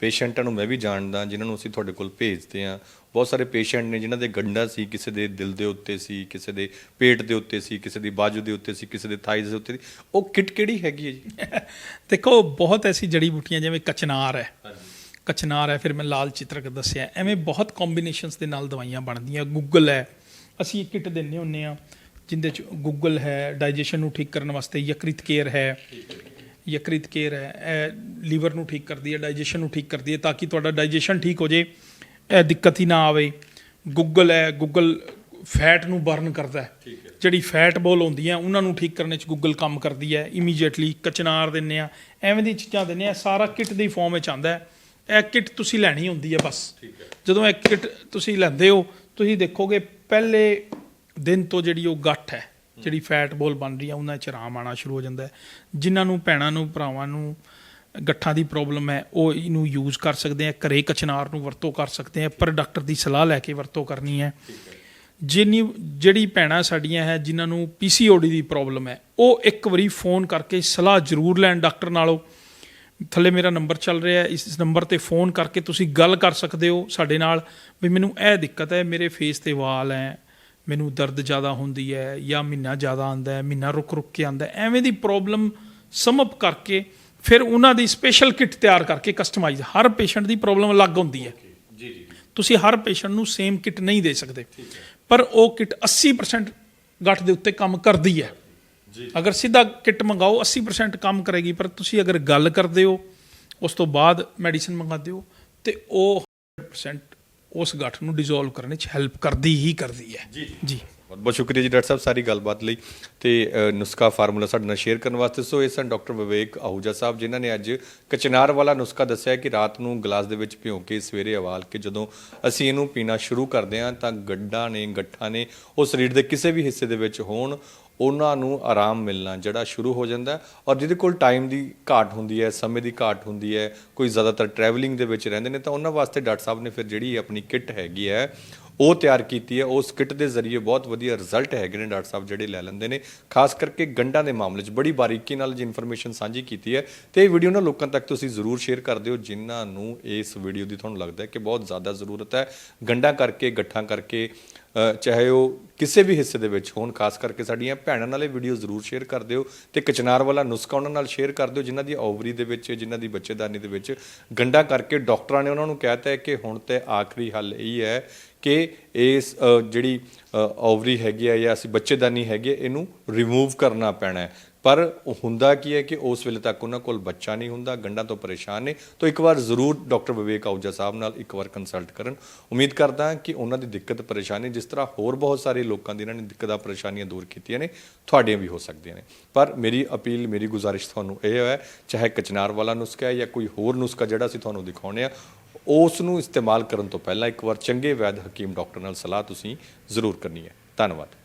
ਪੇਸ਼ੈਂਟਾਂ ਨੂੰ ਮੈਂ ਵੀ ਜਾਣਦਾ ਜਿਨ੍ਹਾਂ ਨੂੰ ਅਸੀਂ ਤੁਹਾਡੇ ਕੋਲ ਭੇਜਦੇ ਆ ਬਹੁਤ ਸਾਰੇ ਪੇਸ਼ੈਂਟ ਨੇ ਜਿਨ੍ਹਾਂ ਦੇ ਗੰਡਾ ਸੀ ਕਿਸੇ ਦੇ ਦਿਲ ਦੇ ਉੱਤੇ ਸੀ ਕਿਸੇ ਦੇ ਪੇਟ ਦੇ ਉੱਤੇ ਸੀ ਕਿਸੇ ਦੀ ਬਾਜੂ ਦੇ ਉੱਤੇ ਸੀ ਕਿਸੇ ਦੇ ਥਾਈਜ਼ ਦੇ ਉੱਤੇ ਸੀ। ਉਹ ਕਿਟ ਕਿਹੜੀ ਹੈਗੀ ਹੈ ਜੀ? ਦੇਖੋ ਬਹੁਤ ਐਸੀ ਜੜੀ ਬੂਟੀਆਂ ਜਿਵੇਂ ਕਚਨਾਰ ਹੈ। ਕਚਨਾਰ ਹੈ ਫਿਰ ਮੈਂ ਲਾਲ ਚਿੱਤਰਕ ਦੱਸਿਆ। ਐਵੇਂ ਬਹੁਤ ਕੰਬੀਨੇਸ਼ਨਸ ਦੇ ਨਾਲ ਦਵਾਈਆਂ ਬਣਦੀਆਂ। ਗੂਗਲ ਹੈ। ਅਸੀਂ ਇੱਕ ਕਿਟ ਦਿੰਨੇ ਹੁੰਨੇ ਆ ਜਿੰਦੇ ਚ ਗੂਗਲ ਹੈ ਡਾਈਜੈਸ਼ਨ ਨੂੰ ਠੀਕ ਕਰਨ ਵਾਸਤੇ ਯਕ੍ਰਿਤ ਕੇਅਰ ਹੈ। ਯਕ੍ਰਿਤ ਕੇਅਰ ਹੈ ਇਹ ਲੀਵਰ ਨੂੰ ਠੀਕ ਕਰਦੀ ਹੈ ਡਾਈਜੈਸ਼ਨ ਨੂੰ ਠੀਕ ਕਰਦੀ ਹੈ ਤਾਂ ਕਿ ਤੁਹਾਡਾ ਡਾਈਜੈਸ਼ਨ ਠੀਕ ਹੋ ਜੇ ਇਹ ਦਿੱਕਤ ਹੀ ਨਾ ਆਵੇ। ਗੂਗਲ ਹੈ ਗੂਗਲ ਫੈਟ ਨੂੰ ਬਰਨ ਕਰਦਾ ਹੈ। ਜਿਹੜੀ ਫੈਟ ਬੋਲ ਹੁੰਦੀਆਂ ਉਹਨਾਂ ਨੂੰ ਠੀਕ ਕਰਨ ਵਿੱਚ ਗੂਗਲ ਕੰਮ ਕਰਦੀ ਹੈ। ਇਮੀਡੀਏਟਲੀ ਕਚਨਾਰ ਦਿੰਨੇ ਆ ਐਵੇਂ ਦੀ ਚੀਜ਼ਾਂ ਦਿੰਨੇ ਆ ਸਾਰਾ ਕਿਟ ਦੀ ਫਾਰਮ ਵਿੱਚ ਆਂਦਾ ਹੈ। ਇਹ ਕਿਟ ਤੁਸੀਂ ਲੈਣੀ ਹੁੰਦੀ ਹੈ ਬਸ। ਜਦੋਂ ਇਹ ਕਿਟ ਤੁਸੀਂ ਲੈਂਦੇ ਹੋ ਤੁਸੀਂ ਦੇਖੋਗੇ ਪਹਿਲੇ ਦਿਨ ਤੋਂ ਜਿਹੜੀ ਉਹ ਗੱਠ ਹੈ ਜਿਹੜੀ ਫੈਟ ਬੋਲ ਬਣ ਰਹੀ ਹੈ ਉਹਨਾਂ 'ਚ ਆਰਾਮ ਆਣਾ ਸ਼ੁਰੂ ਹੋ ਜਾਂਦਾ ਹੈ। ਜਿਨ੍ਹਾਂ ਨੂੰ ਭੈਣਾਂ ਨੂੰ ਭਰਾਵਾਂ ਨੂੰ ਗੱਠਾਂ ਦੀ ਪ੍ਰੋਬਲਮ ਹੈ ਉਹ ਇਹਨੂੰ ਯੂਜ਼ ਕਰ ਸਕਦੇ ਆ ਘਰੇ ਕਚਨਾਰ ਨੂੰ ਵਰਤੋਂ ਕਰ ਸਕਦੇ ਆ ਪਰ ਡਾਕਟਰ ਦੀ ਸਲਾਹ ਲੈ ਕੇ ਵਰਤੋਂ ਕਰਨੀ ਹੈ। ਜਿੰਨੀ ਜਿਹੜੀ ਭੈਣਾਂ ਸਾਡੀਆਂ ਹੈ ਜਿਨ੍ਹਾਂ ਨੂੰ ਪੀਸੀਓਡੀ ਦੀ ਪ੍ਰੋਬਲਮ ਹੈ ਉਹ ਇੱਕ ਵਾਰੀ ਫੋਨ ਕਰਕੇ ਸਲਾਹ ਜ਼ਰੂਰ ਲੈਣ ਡਾਕਟਰ ਨਾਲੋਂ। ਥੱਲੇ ਮੇਰਾ ਨੰਬਰ ਚੱਲ ਰਿਹਾ ਹੈ ਇਸ ਨੰਬਰ ਤੇ ਫੋਨ ਕਰਕੇ ਤੁਸੀਂ ਗੱਲ ਕਰ ਸਕਦੇ ਹੋ ਸਾਡੇ ਨਾਲ ਵੀ ਮੈਨੂੰ ਇਹ ਦਿੱਕਤ ਹੈ ਮੇਰੇ ਫੇਸ ਤੇ ਵਾਲ ਹੈ। ਮੈਨੂੰ ਦਰਦ ਜ਼ਿਆਦਾ ਹੁੰਦੀ ਹੈ ਜਾਂ ਮਹੀਨਾ ਜ਼ਿਆਦਾ ਆਂਦਾ ਹੈ ਮਹੀਨਾ ਰੁਕ ਰੁਕ ਕੇ ਆਂਦਾ ਐਵੇਂ ਦੀ ਪ੍ਰੋਬਲਮ ਸਮਅਪ ਕਰਕੇ ਫਿਰ ਉਹਨਾਂ ਦੀ ਸਪੈਸ਼ਲ ਕਿਟ ਤਿਆਰ ਕਰਕੇ ਕਸਟਮਾਈਜ਼ ਹਰ ਪੇਸ਼ੈਂਟ ਦੀ ਪ੍ਰੋਬਲਮ ਅਲੱਗ ਹੁੰਦੀ ਹੈ। ਤੁਸੀਂ ਹਰ ਪੇਸ਼ੈਂਟ ਨੂੰ ਸੇਮ ਕਿਟ ਨਹੀਂ ਦੇ ਸਕਦੇ। ਪਰ ਉਹ ਕਿਟ 80% ਗੱਠ ਦੇ ਉੱਤੇ ਕੰਮ ਕਰਦੀ ਹੈ। ਜੀ। ਅਗਰ ਸਿੱਧਾ ਕਿਟ ਮੰਗਾਓ 80% ਕੰਮ ਕਰੇਗੀ ਪਰ ਤੁਸੀਂ ਅਗਰ ਗੱਲ ਕਰਦੇ ਹੋ ਉਸ ਤੋਂ ਬਾਅਦ ਮੈਡੀਸਿਨ ਮੰਗਾਦੇ ਹੋ ਤੇ ਉਹ 100% ਉਸ ਗੱਠ ਨੂੰ ਡਿਸੋਲਵ ਕਰਨ 'ਚ ਹੈਲਪ ਕਰਦੀ ਹੀ ਕਰਦੀ ਹੈ। ਜੀ। ਜੀ। ਬਹੁਤ ਬਹੁਤ ਸ਼ੁਕਰੀਆ ਜੀ ਡਾਕਟਰ ਸਾਹਿਬ ਸਾਰੀ ਗੱਲਬਾਤ ਲਈ। ਤੇ ਨੁਸਖਾ ਫਾਰਮੂਲਾ ਸਾਡੇ ਨਾਲ ਸ਼ੇਅਰ ਕਰਨ ਵਾਸਤੇ। ਸੋ ਇਹ ਸਨ ਡਾਕਟਰ ਵਿਵੇਕ ਆਹੂਜਾ ਸਾਹਿਬ ਜਿਨ੍ਹਾਂ ਨੇ ਅੱਜ ਕਚਨਾਰ ਵਾਲਾ ਨੁਸਖਾ ਦੱਸਿਆ ਕਿ ਰਾਤ ਨੂੰ ਗਲਾਸ ਦੇ ਵਿੱਚ ਭਿਓ ਕੇ ਸਵੇਰੇ ਉਬਾਲ ਕੇ ਜਦੋਂ ਅਸੀਂ ਇਹਨੂੰ ਪੀਣਾ ਸ਼ੁਰੂ ਕਰਦੇ ਹਾਂ ਤਾਂ ਗੱਡਾਂ ਨੇ ਗੱਠਾਂ ਨੇ ਉਹ ਸਰੀਰ ਦੇ ਕਿਸੇ ਵੀ ਹਿੱਸੇ ਦੇ ਵਿੱਚ ਹੋਣ ਉਹਨਾਂ ਨੂੰ ਆਰਾਮ ਮਿਲਣਾ ਜਿਹੜਾ ਸ਼ੁਰੂ ਹੋ ਜਾਂਦਾ ਔਰ ਜਿਹਦੇ ਕੋਲ ਟਾਈਮ ਦੀ ਘਾਟ ਹੁੰਦੀ ਹੈ, ਸਮੇਂ ਦੀ ਘਾਟ ਹੁੰਦੀ ਹੈ, ਕੋਈ ਜ਼ਿਆਦਾਤਰ ਟਰੈਵਲਿੰਗ ਦੇ ਵਿੱਚ ਰਹਿੰਦੇ ਨੇ, ਤਾਂ ਉਹਨਾਂ ਵਾਸਤੇ ਡਾਕਟਰ ਸਾਹਿਬ ਨੇ ਫਿਰ ਜਿਹੜੀ ਆਪਣੀ ਕਿੱਟ ਹੈਗੀ ਹੈ, ਉਹ ਤਿਆਰ ਕੀਤੀ ਹੈ। ਉਸ ਕਿੱਟ ਦੇ ਜ਼ਰੀਏ ਬਹੁਤ ਵਧੀਆ ਰਿਜ਼ਲਟ ਹੈਗੇ ਨੇ ਡਾਕਟਰ ਸਾਹਿਬ ਜਿਹੜੇ ਲੈ ਲੈਂਦੇ ਨੇ। ਖਾਸ ਕਰਕੇ ਗੰਢਾਂ ਦੇ ਮਾਮਲੇ 'ਚ ਬੜੀ ਬਾਰੀਕੀ ਨਾਲ ਜੀ ਇਨਫੋਰਮੇਸ਼ਨ ਸਾਂਝੀ ਕੀਤੀ ਹੈ ਤੇ ਇਹ ਵੀਡੀਓ ਨਾ ਲੋਕਾਂ ਤੱਕ ਤੁਸੀਂ ਜ਼ਰੂਰ ਸ਼ੇਅਰ ਕਰ ਦਿਓ, ਜਿਨ੍ਹਾਂ ਨੂੰ ਇਸ ਵੀਡੀਓ ਦੀ ਤੁਹਾਨੂੰ ਲੱਗਦਾ ਹੈ ਕਿ ਬਹੁਤ ਜ਼ਿਆਦਾ ਜ਼ਰੂਰਤ ਹੈ। ਗੰਢਾਂ ਕਰਕੇ, ਗੱਠਾਂ ਕਰਕੇ ਚਾਹੇ ਉਹ ਕਿਸੇ ਵੀ ਹਿੱਸੇ ਦੇ ਵਿੱਚ ਹੋਣ, ਖਾਸ ਕਰਕੇ ਸਾਡੀਆਂ ਭੈਣਾਂ ਨਾਲ ਇਹ ਵੀਡੀਓ ਜ਼ਰੂਰ ਸ਼ੇਅਰ ਕਰ ਦਿਓ ਤੇ ਕਚਨਾਰ ਵਾਲਾ ਨੁਸਖਾ ਉਹਨਾਂ ਨਾਲ ਸ਼ੇਅਰ ਕਰ ਦਿਓ, ਜਿਨ੍ਹਾਂ ਦੀ ਓਵਰੀ ਦੇ ਵਿੱਚ, ਜਿਨ੍ਹਾਂ ਦੀ ਬੱਚੇਦਾਨੀ ਦੇ ਵਿੱਚ ਗੰਢਾਂ ਕਰਕੇ ਡਾਕਟਰਾਂ ਨੇ ਉਹਨਾਂ ਨੂੰ ਕਹਿਤਾ ਹੈ ਕਿ ਹੁਣ ਤੇ ਆਖਰੀ ਹੱਲ ਇਹ ਹੈ ਕਿ ਇਸ ਜਿਹੜੀ ਓਵਰੀ ਹੈਗੀ ਹੈ ਜਾਂ ਅਸੀਂ ਬੱਚੇਦਾਨੀ ਹੈਗੀ ਇਹਨੂੰ ਰਿਮੂਵ ਕਰਨਾ ਪੈਣਾ ਹੈ। ਪਰ ਹੁੰਦਾ ਕੀ ਹੈ ਕਿ ਉਸ ਵੇਲੇ ਤੱਕ ਉਹਨਾਂ ਕੋਲ ਬੱਚਾ ਨਹੀਂ ਹੁੰਦਾ, ਗੰਢਾਂ ਤੋਂ ਪਰੇਸ਼ਾਨ ਨੇ। ਤਾਂ ਇੱਕ ਵਾਰ ਜ਼ਰੂਰ ਡਾਕਟਰ ਵਿਵੇਕ ਆਹੂਜਾ ਸਾਹਿਬ ਨਾਲ ਇੱਕ ਵਾਰ ਕੰਸਲਟ ਕਰਨ। ਉਮੀਦ ਕਰਦਾ ਕਿ ਉਹਨਾਂ ਦੀ ਦਿੱਕਤ ਪਰੇਸ਼ਾਨੀ, ਜਿਸ ਤਰ੍ਹਾਂ ਹੋਰ ਬਹੁਤ ਸਾਰੇ ਲੋਕਾਂ ਦੀ ਇਹਨਾਂ ਨੇ ਦਿੱਕਤਾਂ, ਪਰੇਸ਼ਾਨੀਆਂ ਦੂਰ ਕੀਤੀਆਂ ਨੇ, ਤੁਹਾਡੀਆਂ ਵੀ ਹੋ ਸਕਦੀਆਂ ਨੇ। ਪਰ ਮੇਰੀ ਅਪੀਲ, ਮੇਰੀ ਗੁਜ਼ਾਰਿਸ਼ ਤੁਹਾਨੂੰ ਇਹ ਹੈ, ਚਾਹੇ ਕਚਨਾਰ ਵਾਲਾ ਨੁਸਖਾ ਹੈ ਜਾਂ ਕੋਈ ਹੋਰ ਨੁਸਖਾ ਜਿਹੜਾ ਅਸੀਂ ਤੁਹਾਨੂੰ ਦਿਖਾਉਣੇ ਆ, ਉਸ ਨੂੰ ਇਸਤੇਮਾਲ ਕਰਨ ਤੋਂ ਪਹਿਲਾਂ ਇੱਕ ਵਾਰ ਚੰਗੇ ਵੈਦ ਹਕੀਮ ਡਾਕਟਰ ਨਾਲ ਸਲਾਹ ਤੁਸੀਂ ਜ਼ਰੂਰ ਕਰਨੀ ਹੈ। ਧੰਨਵਾਦ।